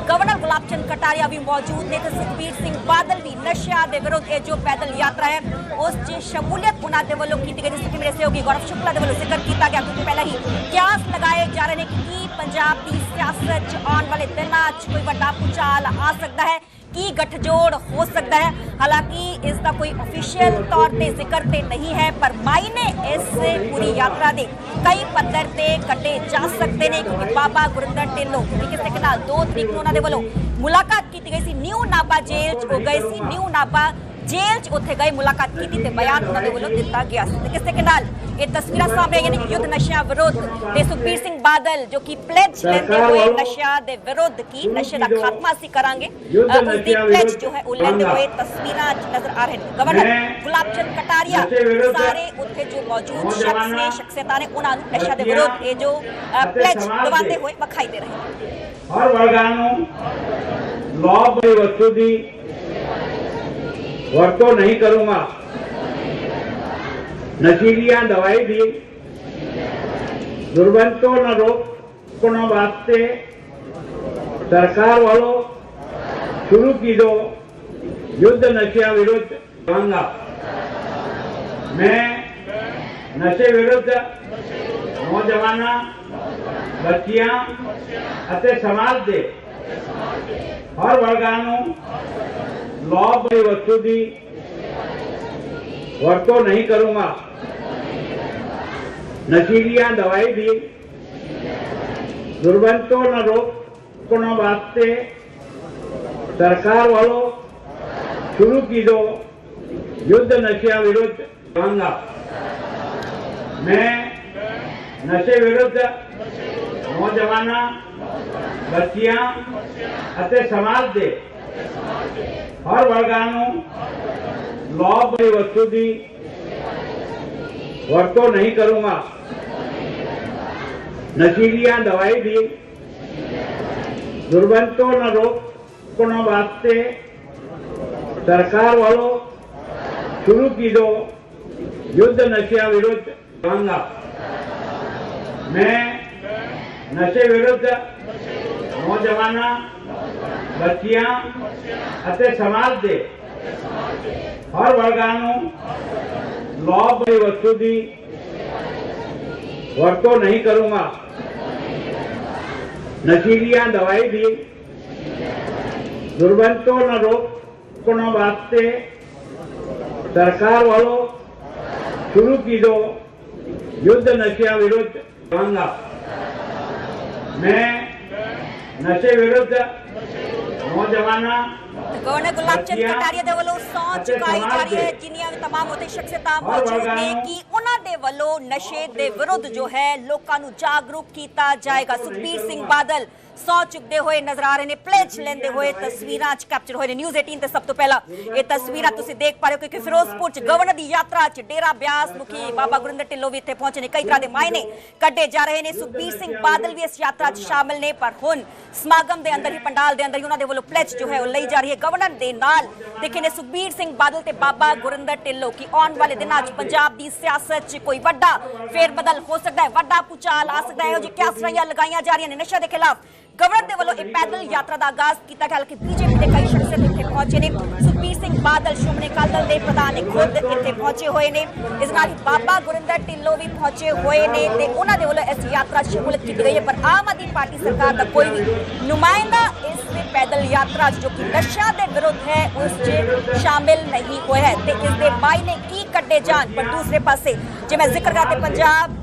ਗਵਰਨਰ ਗੁਲਾਬ ਚੰਦ ਕਟਾਰੀਆ ਵੀ ਮੌਜੂਦ ਨੇ ਤੇ ਸੁਖਬੀਰ ਸਿੰਘ ਬਾਦਲ ਵੀ ਨਸ਼ਿਆਂ ਦੇ ਵਿਰੁੱਧ ਇਹ ਜੋ ਪੈਦਲ ਯਾਤਰਾ ਹੈ, ਉਸ ਚ ਸ਼ਮੂਲੀਅਤ ਉਹਨਾਂ ਦੇ ਵੱਲੋਂ ਕੀਤੀ ਗਈ, ਜਿਸ ਕਿ ਮੇਰੇ ਸਹਿਯੋਗੀ ਗੌਰਵ ਸ਼ੁਕਲਾ ਦੇ ਵੱਲੋਂ ਜ਼ਿਕਰ ਕੀਤਾ ਗਿਆ, ਕਿਉਂਕਿ ਪਹਿਲਾਂ ਹੀ ਕਿਆਸ ਲਗਾਏ ਜਾ ਰਹੇ ਨੇ ਕਿ ਕੀ ਪੰਜਾਬ ਦੀ ਸਿਆਸਤ ਚ ਆਉਣ ਵਾਲੇ ਦਿਨਾਂ ਚ ਕੋਈ ਵੱਡਾ ਭੁਚਾਲ ਆ ਸਕਦਾ ਹੈ? ਕੀ ਗੱਠਜੋੜ ਹੋ ਸਕਦਾ ਹੈ? ਹਾਲਾਂਕਿ ਇਸ ਦਾ ਕੋਈ ਅਫੀਸ਼ੀਅਲ ਤੌਰ ਤੇ ਜ਼ਿਕਰ ਤੇ ਨਹੀਂ ਹੈ, ਪਰ ਮਾਇਨੇ ਇਸ ਪੂਰੀ ਯਾਤਰਾ ਦੇ ਕਈ ਪੱਧਰ ਤੇ ਕੱਢੇ ਜਾ ਸਕਦੇ ਨੇ। ਕਿਉਂਕਿ ਬਾਬਾ ਗੁਰਿੰਦਰ ਢਿੱਲੋਂ ਵੀ ਕਿਸੇ ਨਾਲ 2 ਤਰੀਕ ਨੂੰ ਉਹਨਾਂ ਦੇ ਵੱਲੋਂ ਮੁਲਾਕਾਤ ਕੀਤੀ ਗਈ ਸੀ। ਨਿਊ ਨਾਬਾ ਜੇਲ੍ਹ 'ਚ ਉਹ ਗਏ ਸੀ। ਨਿਊ ਨਾਬਾ ਜੇਲ੍ਹ 'ਚ ਉੱਥੇ ਗਏ, ਮੁਲਾਕਾਤ ਕੀਤੀ ਤੇ ਬਿਆਨ ਉਹਨਾਂ ਦੇ ਵੱਲੋਂ ਦਿੱਤਾ ਗਿਆ ਸੀ। ਤੇ ਕਿਸੇ ਨਾਲ ਇਹ ਤਸਵੀਰਾਂ ਸਾਹਮਣੇ ਆਈਆਂ ਨੇ ਯੁੱਧ ਨਸ਼ਿਆਂ ਵਿਰੁੱਧ ਤੇ ਸੁਖਬੀਰ ਸਿੰਘ ਬਾਦਲ ਜੋ ਕਿ ਪਲੇਜ ਲੈਂਦੇ ਹੋਏ ਨਸ਼ਿਆਂ ਦੇ ਵਿਰੁੱਧ ਕੀ ਨਸ਼ੇ ਦਾ ਖਾਤਮਾ ਅਸੀਂ ਕਰਾਂਗੇ ਯੁੱਧ ਅ, ਉਸ ਦੀ ਨਸ਼ਿਆਂ ਪਲੇਜ ਵਿਰੁੱਧ ਜੋ ਹੈ ਉਹ ਲੈਂਦੇ ਹੋਏ ਤਸਵੀਰਾਂ 'ਚ ਨਜ਼ਰ ਆ ਰਹੇ ਨੇ ਗਵਰਨਰ ਮੈਂ ਗੁਲਾਬ ਚੰਦ ਕਟਾਰੀਆ ਨਸ਼ੇ ਵਿਰੁੱਧ ਸਾਰੇ ਉੱਥੇ ਜੋ ਮੌਜੂਦ ਸ਼ਖਸ ਨੇ ਨੌਜਵਾਨਾਂ ਸ਼ਖਸੀਅਤਾਂ ਨੇ ਉਹਨਾਂ ਨੂੰ ਨਸ਼ਿਆਂ ਦੇ ਬੱਚੀਆਂ ਵਿਰੁੱਧ ਇਹ ਜੋ ਅਤੇ ਪਲੇਜ ਸਮਾਜ ਦੇ ਦਵਾਉਂਦੇ ਹੋਏ ਵਿਖਾਈ ਦੇ ਰਹੇ ਨੇ ਹਰ ਵਰਗਾਂ ਨੂੰ ਲਾਭਦਾਇਕ ਵਸਤੂ ਦੀ ਵਰਤੋਂ ਨਹੀਂ ਕਰੂੰਗਾ ਨਸ਼ੀਲੀਆਂ ਦਵਾਈ ਦੀ ਦੁਰਵੰਤੋਂ न रोकने वास्ते सरकार वालों शुरू की दो युद्ध नशा विरुद्ध कहूंगा मैं ਨਸ਼ੇ ਵਿਰੁੱਧ ਨੌਜਵਾਨਾਂ ਬੱਚੀਆਂ ਅਤੇ ਸਮਾਜ ਦੇ ਹਰ ਵਰਗਾਂ ਨੂੰ ਲਾਭਦਾਇਕ ਵਸਤੂ ਦੀ ਵਰਤੋਂ ਨਹੀਂ ਕਰੂੰਗਾ ਨਸ਼ੀਲੀਆਂ ਦਵਾਈ ਦੀ ਦੁਰਵੰਤੋਂ न रोकने वास्ते सरकार वालों शुरू की दो युद्ध नशा विरुद्ध कहूंगा मैं ਨਸ਼ੇ ਵਿਰੁੱਧ ਨੌਜਵਾਨਾਂ ਬੱਚੀਆਂ ਅਤੇ ਸਮਾਜ ਦੇ ਹਰ ਵਰਗਾਂ ਨੂੰ ਲਾਭਦਾਇਕ ਵਸਤੂ ਦੀ ਵਰਤੋਂ ਨਹੀਂ ਕਰੂੰਗਾ ਨਸ਼ੀਲੀਆਂ ਦਵਾਈ ਦੀ ਦੁਰਵੰਤੋਂ न रोकने वास्ते सरकार वालों शुरू की दो युद्ध नशा विरुद्ध कहूंगा मैं ਨਸ਼ੇ ਵਿਰੁੱਧ ਨੌਜਵਾਨਾਂ ਬੱਚੀਆਂ ਅਤੇ ਸਮਾਜ ਦੇ ਹਰ ਵਰਗਾਂ ਨੂੰ ਲਾਭਦਾਇਕ ਵਸਤੂ और तो नहीं करूँगा। नशीलियाँ दवाई भी। दुर्बंधों न रोक, को न बांधते सरकार वालों, शुरू की दो युद्ध नशिया विरुद्ध मांगा। मैं नशे विरुद्ध नौजवाना ਗਵਰਨਰ ਗੁਲਾਬ ਚੰਦ ਬੱਚੀਆਂ ਕਟਾਰੀਆ ਦੇ ਵੱਲੋਂ ਅਤੇ ਚੁਕਾਈ ਜਾ ਰਹੀ ਹੈ। ਜਿੰਨੀਆਂ ਵੀ ਤਮਾਮ ਉੱਥੇ ਸ਼ਖਸੀਅਤਾਂ ਮੌਜੂਦ ਨੇ ਕਿ ਉਹਨਾਂ ਦੇ ਵੱਲੋਂ ਨਸ਼ੇ ਦੇ ਵਿਰੁੱਧ ਜੋ ਹੈ ਲੋਕਾਂ ਨੂੰ ਜਾਗਰੂਕ ਕੀਤਾ ਜਾਏਗਾ। ਸੁਖਬੀਰ ਸਿੰਘ ਬਾਦਲ ਸਹੁੰ ਚੁੱਕਦੇ ਹੋਏ ਨਜ਼ਰ ਆ ਰਹੇ ਨੇ। ਪਲੇਜ ਲੈਂਦੇ ਹੋਏ ਤਸਵੀਰਾਂ 'ਚ ਕੈਪਚਰ ਹੋਏ ਨੇ। ਨਿਊਜ਼ 18 ਤੇ ਸਭ ਤੋਂ ਪਹਿਲਾਂ ਇਹ ਤਸਵੀਰਾਂ ਤੁਸੀਂ ਦੇਖ ਪਾ ਰਹੇ ਹੋ ਕਿ ਫਿਰੋਜ਼ਪੁਰ 'ਚ ਗਵਰਨਰ ਦੀ ਯਾਤਰਾ 'ਚ ਡੇਰਾ ਬਿਆਸ ਮੁਖੀ ਬਾਬਾ ਗੁਰਿੰਦਰ ਢਿੱਲੋਂ ਵੀ ਇੱਥੇ ਪਹੁੰਚੇ ਨੇ। ਕਈ ਤਰ੍ਹਾਂ ਦੇ ਮਾਇਨੇ ਕੱਢੇ ਜਾ ਰਹੇ ਨੇ। ਸੁਖਬੀਰ ਸਿੰਘ ਬਾਦਲ ਵੀ ਇਸ ਯਾਤਰਾ 'ਚ ਸ਼ਾਮਲ ਨੇ। ਪਰ ਹੁਣ ਸਮਾਗਮ ਦੇ ਅੰਦਰ ਹੀ ਪੰਡਾਲ ਦੇ ਅੰਦਰ ਹੀ ਉਹਨਾਂ ਦੇ ਵੱਲੋਂ ਪਲੇਜ ਜੋ ਹੈ ਉਹ ਲਈ ਜਾ ਰਹੀ ਹੈ। ਗਵਰਨਰ ਦੇ ਨਾਲ। ਦੇਖੇ ਨੇ ਸੁਖਬੀਰ ਸਿੰਘ ਬਾਦਲ ਤੇ ਬਾਬਾ ਗੁਰਿੰਦਰ ਢਿੱਲੋਂ ਕਿ ਆਉਣ ਵਾਲੇ ਦਿਨਾਂ 'ਚ ਪੰਜਾਬ ਦੀ ਸਿਆਸਤ 'ਚ ਕੋਈ ਵੱਡਾ ਫੇਰ ਬਦਲ ਹੋ ਸਕਦਾ ਹੈ, ਵੱਡਾ ਪੁਚਾਲ ਆ ਸਕਦਾ ਹੈ, ਇਹੋ ਜਿਹੀ ਕਿਆਸਰੀਆਂ ਲਗਾਈਆਂ ਜਾ ਰਹੀਆਂ ਨੇ ਨਸ਼ਾ ਦੇ ਖਿਲਾਫ। ਗਵਰਨਰ ਦੇ ਵੱਲੋਂ ਇਹ ਪੈਦਲ ਯਾਤਰਾ ਦਾ ਆਗਾਜ਼ ਕੀਤਾ ਗਿਆ, ਹਾਲਾਂਕਿ ਬੀਜੇਪੀ ਦੇ ਕਈ ਸ਼ਖਸੀਅਤ ਇੱਥੇ ਪਹੁੰਚੇ ਨੇ। ਸੁਖਬੀਰ ਸਿੰਘ ਬਾਦਲ, ਸ਼੍ਰੋਮਣੀ ਅਕਾਲੀ ਦਲ ਦੇ ਪ੍ਰਧਾਨ ਨੇ ਖੁਦ ਇੱਥੇ ਪਹੁੰਚੇ ਹੋਏ ਨੇ। ਇਸ ਨਾਲ ਹੀ ਬਾਬਾ ਗੁਰਿੰਦਰ ਢਿੱਲੋਂ ਵੀ ਪਹੁੰਚੇ ਹੋਏ ਨੇ ਤੇ ਉਹਨਾਂ ਦੇ ਵੱਲੋਂ ਇਸ ਯਾਤਰਾ ਸ਼ਮੂਲਤ ਕੀਤੀ ਗਈ ਹੈ। ਪਰ ਆਮ ਆਦਮੀ ਪਾਰਟੀ ਸਰਕਾਰ ਦਾ ਕੋਈ ਵੀ ਨੁਮਾਇੰਦਾ ਪੈਦਲ ਯਾਤਰਾ ਜੋ ਕਿ ਨਸ਼ਾ ਦੇ ਵਿਰੁੱਧ ਹੈ, ਉਸ 'ਚ ਸ਼ਾਮਿਲ ਨਹੀਂ ਹੋਇਆ ਹੈ ਤੇ ਇਸ ਦੇ ਮਾਇਨੇ ਕੀ ਕੱਢੇ ਜਾਣ ਪਰ ਦੂਸਰੇ ਪਾਸੇ, ਜੇ ਮੈਂ ਜ਼ਿਕਰ ਕਰਾਂ ਪੰਜਾਬ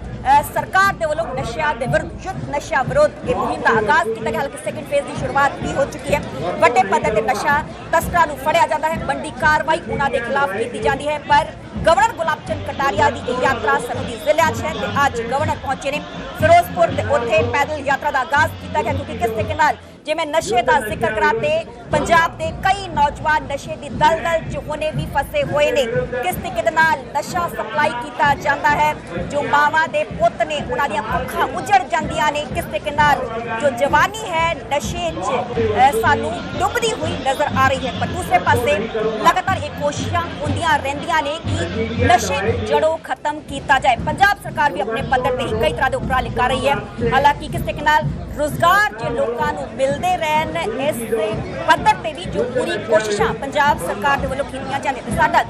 ਸਰਕਾਰ ਦੇ ਵੱਲੋਂ ਨਸ਼ਿਆਂ ਦੇ ਵਿਰੁੱਧ, ਯੁੱਧ ਨਸ਼ਾ ਵਿਰੋਧ ਇਹ ਮੁਹਿੰਮ ਦਾ ਆਗਾਜ਼ ਕੀਤਾ ਗਿਆ। ਹਾਲਾਂਕਿ ਸੈਕਿੰਡ ਫੇਜ਼ ਦੀ ਸ਼ੁਰੂਆਤ ਵੀ ਹੋ ਚੁੱਕੀ ਹੈ। ਵੱਡੇ ਪੱਧਰ ਤੇ ਨਸ਼ਾ ਤਸਕਰਾਂ ਨੂੰ ਫੜਿਆ ਜਾਂਦਾ ਹੈ। ਬੰਦੀ ਕਾਰਵਾਈ ਉਹਨਾਂ ਦੇ ਖਿਲਾਫ ਕੀਤੀ ਜਾਂਦੀ ਹੈ। ਪਰ ਗਵਰਨਰ ਗੁਲਾਬ ਚੰਦ ਕਟਾਰੀਆ ਦੀ ਇਹ ਯਾਤਰਾ ਸਰਹੱਦੀ ਜ਼ਿਲ੍ਹਿਆਂ 'ਚ ਹੈ ਤੇ ਅੱਜ ਗਵਰਨਰ ਪਹੁੰਚੇ ਨੇ ਫਿਰੋਜ਼ਪੁਰ ਤੇ ਉੱਥੇ ਪੈਦਲ ਯਾਤਰਾ ਦਾ ਆਗਾਜ਼ ਕੀਤਾ ਗਿਆ। ਕਿਉਂਕਿ ਕਿਸ ਤਰੀਕੇ ਨਾਲ ਜਿਵੇਂ ਨਸ਼ੇ ਦਾ ਜ਼ਿਕਰ ਕਰਾਂ ਤੇ ਪੰਜਾਬ ਦੇ ਕਈ ਨੌਜਵਾਨ ਨਸ਼ੇ ਦੀ ਦਲਦਲ 'ਚ ਹੋਣੇ ਵੀ ਫਸੇ ਹੋਏ ਨੇ। ਕਿਸ ਤਰੀਕੇ ਦੇ ਨਾਲ ਨਸ਼ਾ ਸਪਲਾਈ ਕੀਤਾ ਜਾਂਦਾ ਹੈ, ਜੋ ਮਾਵਾਂ ਦੇ ਪੁੱਤ ਨੇ ਉਹਨਾਂ ਦੀਆਂ ਅੱਖਾਂ ਉਜੜ ਜਾਂਦੀਆਂ ਨੇ, ਕਿਸ ਤਰੀਕੇ ਨਾਲ ਜੋ ਜਵਾਨੀ ਹੈ ਨਸ਼ੇ 'ਚ ਸਾਨੂੰ ਡੁੱਬਦੀ ਹੋਈ ਨਜ਼ਰ ਆ ਰਹੀ ਹੈ। ਪਰ ਦੂਸਰੇ ਪਾਸੇ ਲਗਾਤਾਰ ਇਹ ਕੋਸ਼ਿਸ਼ਾਂ ਹੁੰਦੀਆਂ ਰਹਿੰਦੀਆਂ ਨੇ ਕਿ ਨਸ਼ੇ ਨੂੰ ਜੜੋਂ ਖਤਮ ਕੀਤਾ ਜਾਏ। ਪੰਜਾਬ ਸਰਕਾਰ ਵੀ ਆਪਣੇ ਪੱਧਰ ਤੇ ਹੀ ਕਈ ਤਰ੍ਹਾਂ ਦੇ ਉਪਰਾਲੇ ਕਰ ਰਹੀ ਹੈ। ਹਾਲਾਂਕਿ ਕਿਸ ਤਰੀਕੇ ਨਾਲ ਰੋਜ਼ਗਾਰ ਜੇ ਲੋਕਾਂ ਨੂੰ ਮਿਲਦੇ ਰਹਿਣ, ਇਸ ਦੇ ਪੱਧਰ ਤੇ ਵੀ ਜੋ ਪੂਰੀ ਕੋਸ਼ਿਸ਼ਾਂ ਪੰਜਾਬ ਸਰਕਾਰ ਦੇ ਵੱਲੋਂ ਕੀਤੀਆਂ ਜਾਂਦੀਆਂ ਤੇ ਸਾਡਾ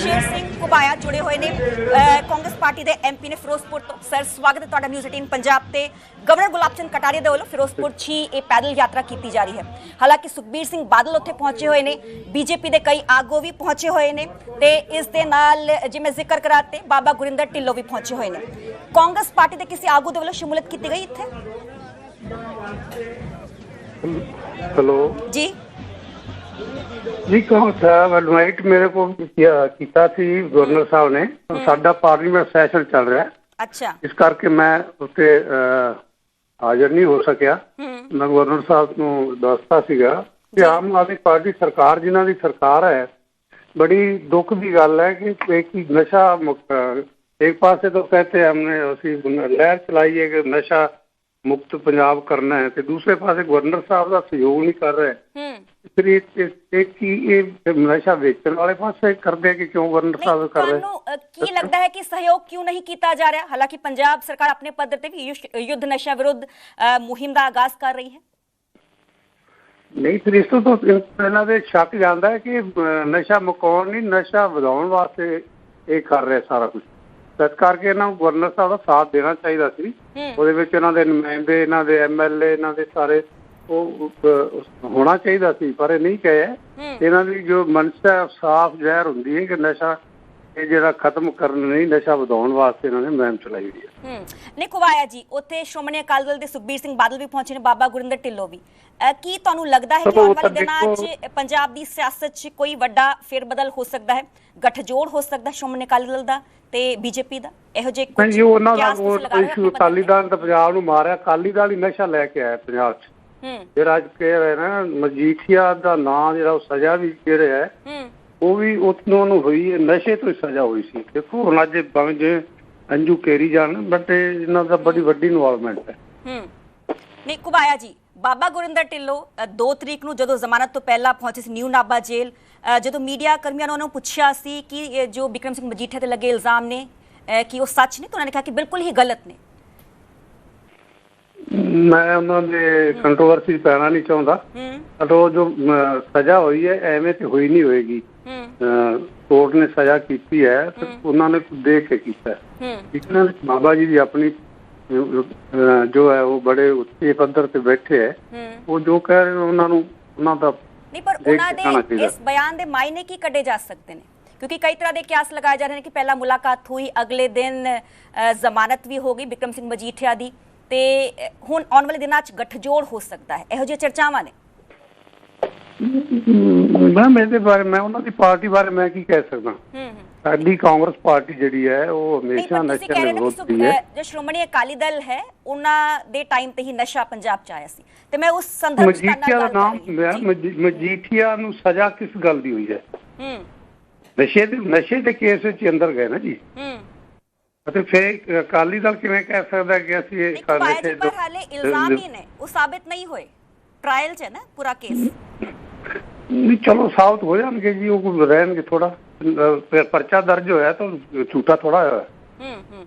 ਸ਼ੇਰ ਸਿੰਘ ਕੁਬਾਇਆ ਜੁੜੇ ਹੋਏ ਨੇ। ਕਾਂਗਰਸ ਪਾਰਟੀ ਦੇ ਐਮਪੀ ਨੇ ਫਿਰੋਜ਼ਪੁਰ ਤੋਂ ਸਰ ਸਵਾਗਤ ਹੈ ਤੁਹਾਡਾ ਨਿਊਜ਼ 18 ਪੰਜਾਬ ਤੇ। ਗਵਰਨਰ ਗੁਲਾਬ ਚੰਦ ਕਟਾਰੀਆ ਦੇ ਵੱਲੋਂ ਫਿਰੋਜ਼ਪੁਰ 'ਚ ਹੀ ਇਹ ਪੈਦਲ ਯਾਤਰਾ ਕੀਤੀ ਜਾ ਰਹੀ ਹੈ। ਹਾਲਾਂਕਿ ਸੁਖਬੀਰ ਸਿੰਘ ਬਾਦਲ ਉੱਥੇ ਪਹੁੰਚੇ ਹੋਏ ਨੇ। ਬੀਜੇਪੀ ਦੇ ਕਈ ਆਗੂ ਵੀ ਪਹੁੰਚੇ ਹੋਏ ਨੇ ਤੇ ਇਸ ਦੇ ਨਾਲ ਜਿਵੇਂ ਜ਼ਿਕਰ ਕਰਾਤੇ ਬਾਬਾ ਗੁਰਿੰਦਰ ਢਿੱਲੋਂ ਵੀ ਪਹੁੰਚੇ ਹੋਏ ਨੇ। ਕਾਂਗਰਸ ਪਾਰਟੀ ਦੇ ਕਿਸੇ ਆਗੂ ਦੇ ਵੱਲੋਂ ਸ਼ਮੂਲੀਅਤ ਕੀਤੀ ਗਈ ਇੱਥੇ? हेलो ਜੀ। ਜੀ ਕੌਣ ਸਾਹਿਬ ਇਨਵਾਈਟ ਮੇਰੇ ਕੋ ਕੀਆ- ਕੀਤਾ ਸੀ ਗਵਰਨਰ ਸਾਹਿਬ ਨੇ। ਸਾਡਾ ਪਾਰਲੀਮੈਂਟ ਸੈਸ਼ਨ ਚੱਲ ਰਿਹਾ। ਹੈ। ਅੱਛਾ। ਇਸ ਕਰਕੇ ਮੈਂ ਉੱਤੇ ਹਾਜ਼ਰ ਨਹੀਂ ਹੋ ਸਕਿਆ। ਮੈਂ ਗਵਰਨਰ ਸਾਹਿਬ ਨੂੰ ਦੱਸਤਾ ਸੀਗਾ ਕਿ ਆਮ ਆਦਮੀ ਪਾਰਟੀ ਸਰਕਾਰ ਜਿਨ੍ਹਾਂ ਦੀ ਸਰਕਾਰ ਹੈ ਬੜੀ ਦੁੱਖ ਦੀ ਗੱਲ ਹੈ ਕਿ ਇੱਕ ਨਸ਼ਾ ਮੁਕਤ ਇੱਕ ਪਾਸੇ ਤੋਂ ਕਹਤੇ ਹਮਨੇ ਅਸੀਂ ਲਹਿਰ ਚਲਾਈ ਹੈ ਕਿ ਨਸ਼ਾ ਮੁਕਤ ਪੰਜਾਬ ਕਰਨਾ ਹੈ ਤੇ ਦੂਸਰੇ ਪਾਸੇ ਗਵਰਨਰ ਸਾਹਿਬ ਦਾ ਸਹਿਯੋਗ ਨਹੀਂ ਕਰ ਰਹੇ ਹੂੰ। ਫਿਰ ਇਹ ਕੀ ਇਹ ਨਸ਼ਾ ਵੇਚਣ ਵਾਲੇ ਪਾਸੇ ਕਰਦੇ ਕਿ ਕਿਉਂ ਗਵਰਨਰ ਸਾਹਿਬ ਕਰ ਰਹੇ? ਤੁਹਾਨੂੰ ਕੀ ਲੱਗਦਾ ਹੈ ਕਿ ਸਹਿਯੋਗ ਕਿਉਂ ਨਹੀਂ ਕੀਤਾ ਜਾ ਰਿਹਾ? ਹਾਲਾਂਕਿ ਪੰਜਾਬ ਸਰਕਾਰ ਆਪਣੇ ਪੱਧਰ ਤੇ ਵੀ ਯੁੱਧ ਨਸ਼ਾ ਵਿਰੁੱਧ ਮੁਹਿੰਮ ਦਾ ਆਗਾਜ਼ ਕਰ ਰਹੀ ਹੈ। ਨਹੀਂ ਫਿਰ ਇਸ ਤੋਂ ਤਾਂ ਇਹਨਾਂ ਦੇ ਸ਼ੱਕ ਜਾਂਦਾ ਹੈ ਕਿ ਨਸ਼ਾ ਮੁਕਾਉਣ ਨਹੀਂ ਨਸ਼ਾ ਵਧਾਉਣ ਵਾਸਤੇ ਇਹ ਕਰ ਰਹੇ ਸਾਰਾ ਕੁਝ ਇਸ ਕਰਕੇ ਇਹਨਾਂ ਨੂੰ ਗਵਰਨਰ ਸਾਹਿਬ ਦਾ ਸਾਥ ਦੇਣਾ ਚਾਹੀਦਾ ਸੀ। ਉਹਦੇ ਵਿੱਚ ਇਹਨਾਂ ਦੇ ਨੁਮਾਇੰਦੇ ਇਹਨਾਂ ਦੇ ਐਮਐਲਏ ਇਹਨਾਂ ਦੇ ਸਾਰੇ ਉਹ ਹੋਣਾ ਚਾਹੀਦਾ ਸੀ ਪਰ ਇਹ ਨਹੀਂ ਕਹੇ। ਇਹਨਾਂ ਦੀ ਜੋ ਮਨਸ਼ਾ ਸਾਫ਼ ਜ਼ਹਿਰ ਹੁੰਦੀ ਹੈ ਕਿ ਨਸ਼ਾ ਇਹ ਜਿਹੜਾ ਖਤਮ ਕਰਨ ਨਹੀਂ ਨਸ਼ਾ ਵਧਾਉਣ ਵਾਸਤੇ ਇਹਨਾਂ ਨੇ ਮੁਹਿੰਮ ਚਲਾਈ ਹੋਈ ਹੈ। ਹੂੰ। ਨਹੀਂ ਕੁਵਾਇਆ ਜੀ ਉੱਥੇ ਸ਼੍ਰੋਮਣੀ ਅਕਾਲੀ ਦਲ ਦੇ ਸੁਖਬੀਰ ਸਿੰਘ ਬਾਦਲ ਵੀ ਪਹੁੰਚੇ ਨੇ ਬਾਬਾ ਗੁਰਿੰਦਰ ਢਿੱਲੋਂ ਵੀ। ਕੀ ਤੁਹਾਨੂੰ ਲੱਗਦਾ ਹੈ ਕਿ ਆਉਣ ਵਾਲੇ ਦਿਨਾਂ 'ਚ ਪੰਜਾਬ ਦੀ ਸਿਆਸਤ 'ਚ ਕੋਈ ਵੱਡਾ ਫੇਰਬਦਲ ਹੋ ਸਕਦਾ ਹੈ? ਗੱਠਜੋੜ ਹੋ ਸਕਦਾ ਸ਼੍ਰੋਮਣੀ ਅਕਾਲੀ ਦਲ ਦਾ ਤੇ ਬੀਜੇਪੀ ਦਾ? ਇਹੋ ਜਿਹੇ ਕੁਝ ਨਹੀਂ ਜੀ ਉਹਨਾਂ ਦਾ ਕਿਆਸ ਤੁਸੀਂ ਉਹ ਲਗਾ ਰਹੇ ਹੋ ਇਸ਼ੂ ਆਪਣੇ ਅਕਾਲੀ ਦਲ ਨੇ ਤਾਂ ਪੰਜਾਬ ਨੂੰ ਮਾਰਿਆ ਅਕਾਲੀ ਦਲ ਹੀ ਨਸ਼ਾ ਲੈ ਕੇ ਆਇਆ ਪੰਜਾਬ 'ਚ? ਹੂੰ। ਜਿਹੜਾ ਅੱਜ ਕਹਿ ਰਹੇ ਨਾ ਮਜੀਠੀਆ ਦਾ ਨਾਂ ਜਿਹੜਾ ਉਹ ਸਜ਼ਾ ਵੀ ਜਿਹੜੇ ਹੈ ਹੂੰ। ਉਹ ਵੀ ਉਤਨੋਂ ਨੂੰ ਹੋਈ ਹੈ, ਨਸ਼ੇ ਤੋਂ ਹੀ ਸਜ਼ਾ ਹੋਈ ਸੀ। ਦੇਖੋ ਹੁਣ ਅੱਜ ਭਾਵੇਂ ਜੇ ਅੰਜੂ ਕੇਰੀ ਜਾਣ ਬਟ ਇਹਨਾਂ ਦਾ ਬੜੀ ਵੱਡੀ ਇਨਵੋਲਵਮੈਂਟ ਹੈ। ਹੂੰ। ਨਹੀਂ ਕੁਬਾਇਆ ਜੀ ਬਾਬਾ ਗੁਰਿੰਦਰ ਢਿੱਲੋਂ 2 ਤਰੀਕ ਨੂੰ ਜਦੋਂ ਜ਼ਮਾਨਤ ਤੋਂ ਪਹਿਲਾਂ ਪਹੁੰਚੇ ਸੀ ਨਿਊ ਨਾਬਾ ਜੇਲ੍ਹ ਜਦੋਂ ਮੀਡੀਆ ਕਰਮੀਆਂ ਨੇ ਉਹਨਾਂ ਨੂੰ ਪੁੱਛਿਆ ਸੀ ਕਿ ਜੋ ਬਿਕਰਮ ਸਿੰਘ ਮਜੀਠੀਆ ਤੇ ਲੱਗੇ ਇਲਜ਼ਾਮ ਨੇ ਕਿ ਉਹ ਸੱਚ ਨੇ ਤਾਂ ਉਹਨਾਂ ਨੇ ਕਿਹਾ ਕਿ ਬਿਲਕੁਲ ਹੀ ਗਲਤ ਨੇ। ਮੈਂ ਉਹਨਾਂ ਦੇ ਕੰਟਰੋਵਰਸੀ ਪੈਣਾ ਨਹੀਂ ਚਾਹੁੰਦਾ। ਉਹ ਜੋ ਸਜ਼ਾ ਹੋਈ ਹੈ ਐਵੇਂ ਤੇ ਹੋਈ ਨਹੀਂ ਹੋਏਗੀ। ਕੋਰਟ ਨੇ ਸਜ਼ਾ ਕੀਤੀ ਹੈ ਤੇ ਉਹਨਾਂ ਨੇ ਦੇਖ ਕੇ ਕੀਤਾ ਹੈ। ਹੂੰ। ਬਾਬਾ ਜੀ ਦੀ ਆਪਣੀ ਜੋ ਹੈ ਉਹ ਬੜੇ ਉੱਚੇ ਪੱਧਰ ਤੇ ਬੈਠੇ ਹੈ। ਉਹ ਜੋ ਕਹਿ ਰਹੇ ਨੇ ਉਹਨਾਂ ਨੂੰ ਉਹਨਾਂ ਦਾ ਨਹੀਂ ਪਰ ਉਹਨਾਂ ਦੇ। ਇਸ ਬਿਆਨ ਦੇ ਮਾਇਨੇ ਕੀ ਕੱਢੇ ਜਾ ਸਕਦੇ ਨੇ? ਕਿਉਂਕਿ ਕਈ ਤਰ੍ਹਾਂ ਦੇ ਕਿਆਸ ਲਗਾਏ ਜਾ ਰਹੇ ਨੇ ਕਿ ਪਹਿਲਾਂ ਮੁਲਾਕਾਤ ਹੋਈ ਅਗਲੇ ਦਿਨ ਜ਼ਮਾਨਤ ਵੀ ਹੋ ਗਈ ਵਿਕਰਮ ਸਿੰਘ ਮਜੀਠੀਆ ਦੀ। ਤੇ ਹੁਣ ਆਉਣ ਵਾਲੇ ਦਿਨਾਂ 'ਚ ਗੱਠਜੋੜ ਹੋ ਸਕਦਾ ਹੈ। ਇਹੋ ਜਿਹੀਆਂ ਚਰਚਾਵਾਂ ਨੇ? ਮੈਂ ਮੇਰੇ ਬਾਰੇ ਮੈਂ ਉਹਨਾਂ ਦੀ ਪਾਰਟੀ ਬਾਰੇ ਮੈਂ ਕੀ ਕਹਿ ਸਕਦਾ? ਹੂੰ ਹੂੰ ਸਾਡੀ ਕਾਂਗਰਸ ਪਾਰਟੀ ਜਿਹੜੀ ਹੈ ਉਹ ਹਮੇਸ਼ਾ ਨਸ਼ੇ ਦੇ ਵਿਰੋਧ ਦੀ ਹੈ। ਜੋ ਸ਼੍ਰੋਮਣੀ ਅਕਾਲੀ ਦਲ ਹੈ ਉਹਨਾਂ ਦੇ ਟਾਈਮ ਤੇ ਹੀ ਨਸ਼ਾ ਪੰਜਾਬ 'ਚ ਆਇਆ ਸੀ। ਤੇ ਮੈਂ ਉਸ ਸੰਦਰਭ 'ਚ ਮਜੀਠੀਆ ਦਾ ਨਾਮ ਮਜੀਠੀਆ ਨੂੰ ਸਜ਼ਾ ਕਿਸ ਗੱਲ ਦੀ ਹੋਈ ਹੈ? ਹੂੰ ਨਸ਼ੇ ਦੇ ਨਸ਼ੇ ਦੇ ਕੇਸ ਵਿੱਚ ਅੰਦਰ ਗਏ ਨਾ ਜੀ। ਹੂੰ ਅਤੇ ਫਿਰ ਅਕਾਲੀ ਦਲ ਕਿਵੇਂ ਕਹਿ ਸਕਦਾ ਕਿ ਅਸੀਂ ਇਹ ਜੀ ਨਸ਼ੇ ਪਰ ਹਾਲੇ ਇਲਜ਼ਾਮ ਹੀ ਨੇ ਉਹ ਸਾਬਿਤ ਨਹੀਂ ਹੋਏ। ਟ੍ਰਾਇਲ 'ਚ ਹੈ ਨਾ ਪੂਰਾ ਕੇਸ ਨਹੀਂ ਚਲੋ ਸਾਬਤ ਹੋ ਜਾਣਗੇ ਜੀ ਉਹ ਕੋਈ ਰਹਿਣਗੇ ਥੋੜਾ ਪਰਚਾ ਦਰਜ ਹੋਇਆ ਤਾਂ ਝੂਠਾ ਥੋੜਾ ਹੋਇਆ। ਹੂੰ ਹੂੰ।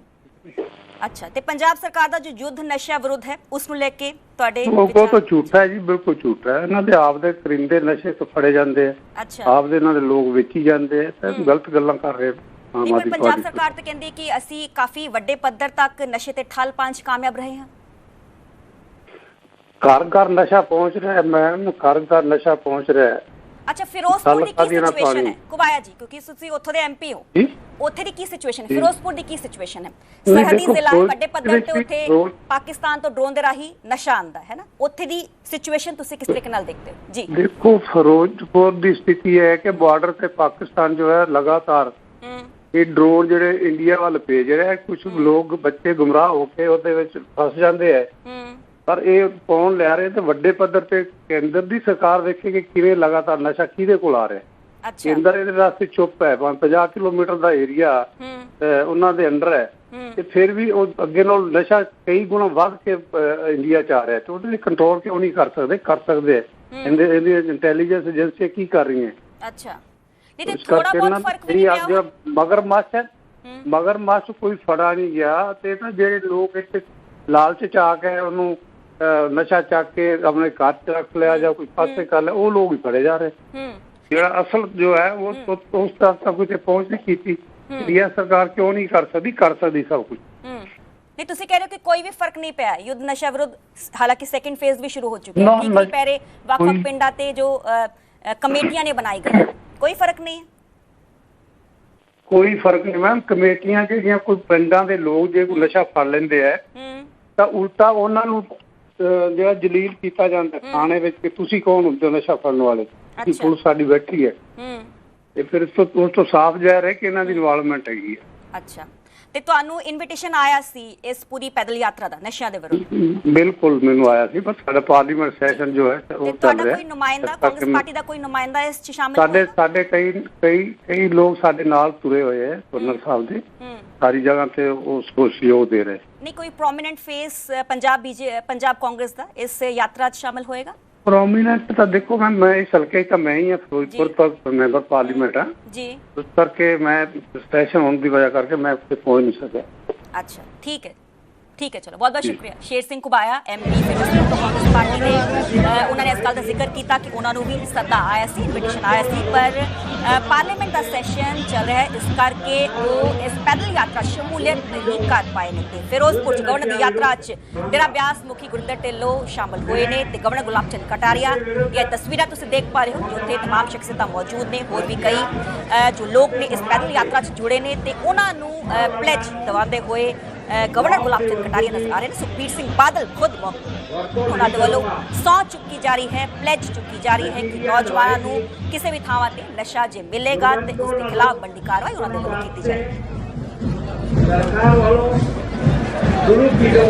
ਅੱਛਾ ਤੇ ਪੰਜਾਬ ਸਰਕਾਰ ਦਾ ਜੋ ਯੁੱਧ ਨਸ਼ਾ ਵਿਰੁੱਧ ਹੈ ਉਸ ਨੂੰ ਲੈ ਕੇ ਤੁਹਾਡੇ ਉਹ ਤਾਂ ਝੂਠਾ ਹੈ ਜੀ ਬਿਲਕੁਲ ਝੂਠਾ ਹੈ। ਇਹਨਾਂ ਦੇ ਆਪਦੇ ਕਰਿੰਦੇ ਨਸ਼ੇ ਤੋਂ ਫੜੇ ਜਾਂਦੇ ਆ। ਅੱਛਾ। ਆਪਦੇ ਇਹਨਾਂ ਦੇ ਲੋਕ ਵੇਚੀ ਜਾਂਦੇ ਆ ਤਾਂ ਗਲਤ ਗੱਲਾਂ ਕਰ ਰਹੇ ਆਮ ਆਦਮੀ ਪੰਜਾਬ ਸਰਕਾਰ ਤਾਂ ਕਹਿੰਦੀ ਹੈ ਕਿ ਅਸੀਂ ਕਾਫੀ ਵੱਡੇ ਪੱਧਰ ਤੱਕ ਨਸ਼ੇ ਤੇ ਠੱਲ ਪਾਉਣ 'ਚ ਕਾਮਯਾਬ ਰਹੇ ਹਾਂ। ਘਰ ਘਰ ਨਸ਼ਾ ਪਹੁੰਚ ਰਿਹਾ ਹੈ ਮੈਮ ਘਰ ਘਰ ਨਸ਼ਾ ਪਹੁੰਚ ਰਿਹਾ ਹੈ। ਅੱਛਾ ਫਿਰੋਜ਼ਪੁਰ ਦੀ ਕੀ ਸਾਲਾਂ ਦੀ ਨਾ ਸਿਚੁਏਸ਼ਨ ਪਾਣੀ। ਹੈ? ਕੁਬਾਇਆ ਜੀ ਕਿਉਂਕਿ ਤੁਸੀਂ ਉੱਥੋਂ ਦੇ ਐਮਪੀ ਹੋ। ਜੀ? ਉੱਥੇ ਦੀ ਕੀ ਸਿਚੁਏਸ਼ਨ ਹੈ? ਫਿਰੋਜ਼ਪੁਰ ਦੀ ਕੀ ਸਿਚੁਏਸ਼ਨ ਹੈ? ਨਹੀਂ, ਸਰਹੱਦੀ ਦੇਖੋ, ਜ਼ਿਲ੍ਹਾ ਹੈ, ਫਿਰੋਜ਼- ਵੱਡੇ ਪੱਧਰ ਤੇ ਵਿੱਚ ਉੱਥੇ ਫਿਰੋਜ਼- ਪਾਕਿਸਤਾਨ ਤੋਂ ਡਰੋਨ ਦੇ ਰਾਹੀਂ ਨਸ਼ਾ ਆਂਦਾ ਹੈ ਨਾ? ਉੱਥੇ ਦੀ ਸਿਚੁਏਸ਼ਨ ਤੁਸੀਂ ਕਿਸ ਤਰੀਕੇ ਨਾਲ ਦੇਖਦੇ ਹੋ? ਜੀ। ਦੇਖੋ ਫਿਰੋਜ਼ਪੁਰ ਦੀ ਸਥਿਤੀ ਹੈ ਕਿ ਬਾਰਡਰ ਤੇ ਪਾਕਿਸਤਾਨ ਜੋ ਹੈ ਲਗਾਤਾਰ ਹੂੰ ਇਹ ਡਰੋਨ ਜਿਹੜੇ ਇੰਡੀਆ ਵੱਲ ਭੇਜ ਰਿਹਾ ਕੁਝ ਲੋਕ ਬੱਚੇ ਗੁੰਮਰਾਹ ਹੋ ਕੇ ਉਹਦੇ ਵਿੱਚ ਫਸ ਜਾਂਦੇ ਹੂੰ। ਪਰ ਇਹ ਪਾਉਣ ਲੈ ਰਹੇ ਤੇ ਵੱਡੇ ਪੱਧਰ ਤੇ ਕੇਂਦਰ ਦੀ ਸਰਕਾਰ ਵੇਖੇ ਕਿ ਕਿਵੇਂ ਲਗਾਤਾਰ ਨਸ਼ਾ ਕਿਹਦੇ ਕੋਲ ਆ ਰਿਹਾ ਹੈ। ਅੱਛਾ। ਕੇਂਦਰ ਇਹਦੇ ਵਾਸਤੇ ਚੁੱਪ ਹੈ ਭਾਵੇਂ 50 ਕਿਲੋਮੀਟਰ ਦਾ ਏਰੀਆ ਉਹਨਾਂ ਦੇ ਅੰਡਰ ਹੈ। ਤੇ ਫਿਰ ਵੀ ਉਹ ਅੱਗੇ ਨਾਲ ਨਸ਼ਾ ਕਈ ਗੁਣਾ ਵੱਧ ਕੇ ਇੰਡੀਆ ਚ ਆ ਰਿਹਾ ਤੇ ਉਹਦੇ ਲਈ ਕੰਟਰੋਲ ਕਿਉਂ ਨਹੀਂ ਕਰ ਸਕਦੇ? ਕਰ ਸਕਦੇ ਇਹਦੇ ਇਹਦੀ ਇੰਟੈਲੀਜੈਂਸ ਏਜੰਸੀ ਕੀ ਕਰ ਰਹੀਆਂ ਅੱਛਾ। ਨਹੀਂ ਤੇ ਇਸ ਥੋੜਾ ਕਰਕੇ ਬਹੁਤ ਨਾ ਫ਼ਰਕ ਵੀ ਜਿਹੜੀ ਨਹੀਂ ਅੱਜ ਪਿਆ ਮਗਰਮੱਛ ਹੈ। ਹੂੰ। ਕੋਈ ਫੜਾ ਨਹੀਂ ਗਿਆ ਤੇ ਤਾਂ ਜਿਹੜੇ ਲੋਕ ਇੱਥੇ ਲਾਲਚ ਚ ਆ ਕੇ ਉਹਨੂੰ ਨਸ਼ਾ ਚੱਕ ਕੇ ਆਪਣੇ ਘਰ ਚ ਰੱਖ ਲਿਆ ਜਾਂ ਕੋਈ ਪਾਸੇ ਕਰ ਲਿਆ ਉਹ ਲੋਕ ਹੀ ਫੜੇ ਜਾ ਰਹੇ। ਹੂੰ। ਜਿਹੜਾ ਅਸਲ ਜੋ ਹੈ ਉਹ ਉਸ ਤੱਕ ਤੱਕ ਕੋਈ ਪਹੁੰਚ ਨਹੀਂ ਕੀਤੀ। ਇੰਡੀਆ ਸਰਕਾਰ ਕਿਉਂ ਨਹੀਂ ਕਰ ਸਕਦੀ? ਕਰ ਸਕਦੀ ਸਭ ਕੁਝ ਹੂੰ। ਨਹੀਂ ਤੁਸੀਂ ਕਹਿ ਰਹੇ ਹੋ ਕਿ ਕੋਈ ਵੀ ਫ਼ਰਕ ਨਹੀਂ ਪਿਆ। ਯੁੱਧ ਨਸ਼ਾ ਵਿਰੁੱਧ ਹਾਲਾਂਕਿ ਸੈਕੰਡ ਫੇਜ਼ ਵੀ ਸ਼ੁਰੂ ਹੋ ਚੁੱਕਿਆ ਨਾ, ਹੈ। ਠੀਕ ਨਹੀਂ ਨਾ, ਪੈ ਰਹੇ ਵੱਖ-ਵੱਖ ਕੋਈ- ਪਿੰਡਾਂ ਤੇ ਜੋ ਕਮੇਟੀਆਂ ਨੇ ਬਣਾਈ ਗਈ ਕੋਈ ਫ਼ਰਕ ਨਹੀਂ ਕੋਈ ਫ਼ਰਕ ਨਹੀਂ ਮੈਮ ਕਮੇਟੀਆਂ ਜਿਹੜੀਆਂ ਕੋਈ ਪਿੰਡਾਂ ਦੇ ਲੋਕ ਜੇ ਕੋਈ ਨਸ਼ਾ ਫੜ ਲੈਂਦੇ ਆ ਤਾਂ ਉਲਟਾ ਉਹਨਾਂ ਨੂੰ ਜਿਹੜਾ ਜਲੀਲ ਕੀਤਾ ਜਾਂਦਾ ਥਾਣੇ ਵਿੱਚ ਕਿ ਤੁਸੀਂ ਕੌਣ ਹੁੰਦੇ ਹੋ ਨਸ਼ਾ ਫੜਨ ਵਾਲੇ? ਕਿ। ਪੁਲਿਸ ਸਾਡੀ ਬੈਠੀ ਹੈ। ਹੂੰ। ਤੇ ਫਿਰ ਇਸ ਤੋਂ ਉਸ ਤੋਂ ਸਾਫ਼ ਜ਼ਾਹਿਰ ਹੈ ਕਿ ਇਹਨਾਂ ਦੀ ਇਨਵੋਲਵਮੈਂਟ ਹੈਗੀ ਹੈ। ਅੱਛਾ। ਤੇ ਤੁਹਾਨੂੰ ਇਨਵੀਟੇਸ਼ਨ ਆਇਆ ਸੀ ਇਸ ਪੂਰੀ ਪੈਦਲ ਯਾਤਰਾ ਦਾ ਨਸ਼ਿਆਂ ਦੇ ਵਿਰੁੱਧ? ਬਿਲਕੁਲ ਮੈਨੂੰ ਆਇਆ ਸੀ ਬਸ ਸਾਡਾ ਪਾਰਲੀਮੈਂਟ ਸੈਸ਼ਨ ਜੋ ਹੈ ਉਹ ਚੱਲ ਤੁਹਾਡਾ ਰਿਹਾ ਕੋਈ ਨੁਮਾਇੰਦਾ ਕਾਂਗਰਸ ਪਾਰਟੀ ਦਾ ਕੋਈ ਨੁਮਾਇੰਦਾ ਇਸ ਚ ਸ਼ਾਮਿਲ ਸਾਡੇ ਸਾਡੇ ਕਈ ਕਈ ਕਈ ਲੋਕ ਸਾਡੇ ਨਾਲ ਤੁਰੇ ਹੋਏ ਹੈ ਗਵਰਨਰ ਸਾਹਿਬ ਦੇ। ਸਾਰੀ ਜਗ੍ਹਾ ਤੇ ਉਹ ਸਹਿਯੋਗ ਦੇ ਰਹੇ। ਨਹੀਂ ਕੋਈ ਪ੍ਰੋਮਿਨੈਂਟ ਫੇਸ ਪੰਜਾਬ ਬੀਜੇ ਪੰਜਾਬ ਕਾਂਗਰਸ ਦਾ ਇਸ ਯਾਤਰਾ 'ਚ ਸ਼ਾਮਿਲ ਹੋਏਗਾ? ਪ੍ਰੋਮਿਨੈਂਟ ਤਾਂ ਦੇਖੋ ਮੈਂ ਮੈਂ ਇਸ ਹਲਕੇ ਤਾਂ ਮੈਂ ਹੀ ਹਾਂ ਫਿਰੋਜ਼ਪੁਰ ਤੋਂ ਮੈਂਬਰ ਪਾਰਲੀਮੈਂਟ ਹਾਂ। ਜੀ। ਉਸ ਕਰਕੇ ਮੈਂ ਸਟੇਸ਼ਨ ਹੋਣ ਦੀ ਵਜ੍ਹਾ ਕਰਕੇ ਮੈਂ ਉੱਥੇ ਪਹੁੰਚ ਨਹੀਂ ਸਕਿਆ। ਅੱਛਾ ਠੀਕ ਹੈ। ਠੀਕ ਹੈ ਚਲੋ ਬਹੁਤ ਬਹੁਤ ਸ਼ੁਕਰੀਆ ਸ਼ੇਰ ਸਿੰਘ ਕੁਬਾਇਆ ਐਮਪੀ ਫਿਰੋਜ਼ਪੁਰ ਤੋਂ ਕਾਂਗਰਸ ਪਾਰਟੀ ਦੇ ਉਹਨਾਂ ਨੇ ਇਸ ਗੱਲ ਦਾ ਜ਼ਿਕਰ ਕੀਤਾ ਕਿ ਉਹਨਾਂ ਨੂੰ ਵੀ ਸੱਦਾ ਆਇਆ ਸੀ ਇਨਵੀਟੇਸ਼ਨ ਆਇਆ ਸੀ ਪਰ ਪਾਰਲੀਮੈਂਟ ਦਾ ਸੈਸ਼ਨ ਚੱਲ ਰਿਹਾ ਹੈ ਇਸ ਕਰਕੇ ਉਹ ਇਸ ਪੈਦਲ ਯਾਤਰਾ ਸ਼ਮੂਲੀਅਤ ਨਹੀਂ ਕਰ ਪਾਏ ਨੇ ਤੇ ਫਿਰੋਜ਼ਪੁਰ ਚ ਗਵਰਨਰ ਦੀ ਯਾਤਰਾ 'ਚ ਡੇਰਾ ਬਿਆਸ ਮੁਖੀ ਗੁਰਿੰਦਰ ਢਿੱਲੋਂ ਸ਼ਾਮਲ ਹੋਏ ਨੇ ਤੇ ਗਵਰਨਰ ਗੁਲਾਬ ਚੰਦ ਕਟਾਰੀਆ ਦੀਆਂ ਤਸਵੀਰਾਂ ਤੁਸੀਂ ਦੇਖ ਪਾ ਰਹੇ ਹੋ ਕਿ ਉੱਥੇ ਤਮਾਮ ਸ਼ਖਸੀਅਤਾਂ ਮੌਜੂਦ ਨੇ ਹੋਰ ਵੀ ਕਈ ਜੋ ਲੋਕ ਨੇ ਇਸ ਪੈਦਲ ਯਾਤਰਾ 'ਚ ਜੁੜੇ ਨੇ ਤੇ ਉਹਨਾਂ ਨੂੰ ਪਲੇਜ ਦਿਵਾਉਂਦੇ ਹੋਏ ਗਵਰਨਰ ਗੁਲਾਬ ਚੰਦ ਕਟਾਰੀਆ ਨਜ਼ਰ ਆ ਰਹੇ ਨੇ। ਸੁਖਬੀਰ ਸਿੰਘ ਬਾਦਲ ਖੁਦ ਮੌਕੇ ਉਹਨਾਂ ਦੇ ਵੱਲੋਂ ਸੌ ਚੁੱਕੀ ਜਾ ਰਹੀ ਹੈ ਪਲੇਜ ਚੁੱਕੀ ਜਾ ਰਹੀ ਹੈ ਕਿ ਨੌਜਵਾਨਾਂ ਨੂੰ ਕਿਸੇ ਵੀ ਥਾਵਾਂ ਤੇ ਨਸ਼ਾ ਜੇ ਮਿਲੇਗਾ ਤੇ ਉਸ ਦੇ ਖਿਲਾਫ ਬੰਦੀ ਕਾਰਵਾਈ ਉਹਨਾਂ ਦੇ ਵੱਲੋਂ ਕੀਤੀ ਜਾਏਗੀ। ਸਰਕਾਰ ਵੱਲੋਂ ਸ਼ੁਰੂ ਕੀਤੇ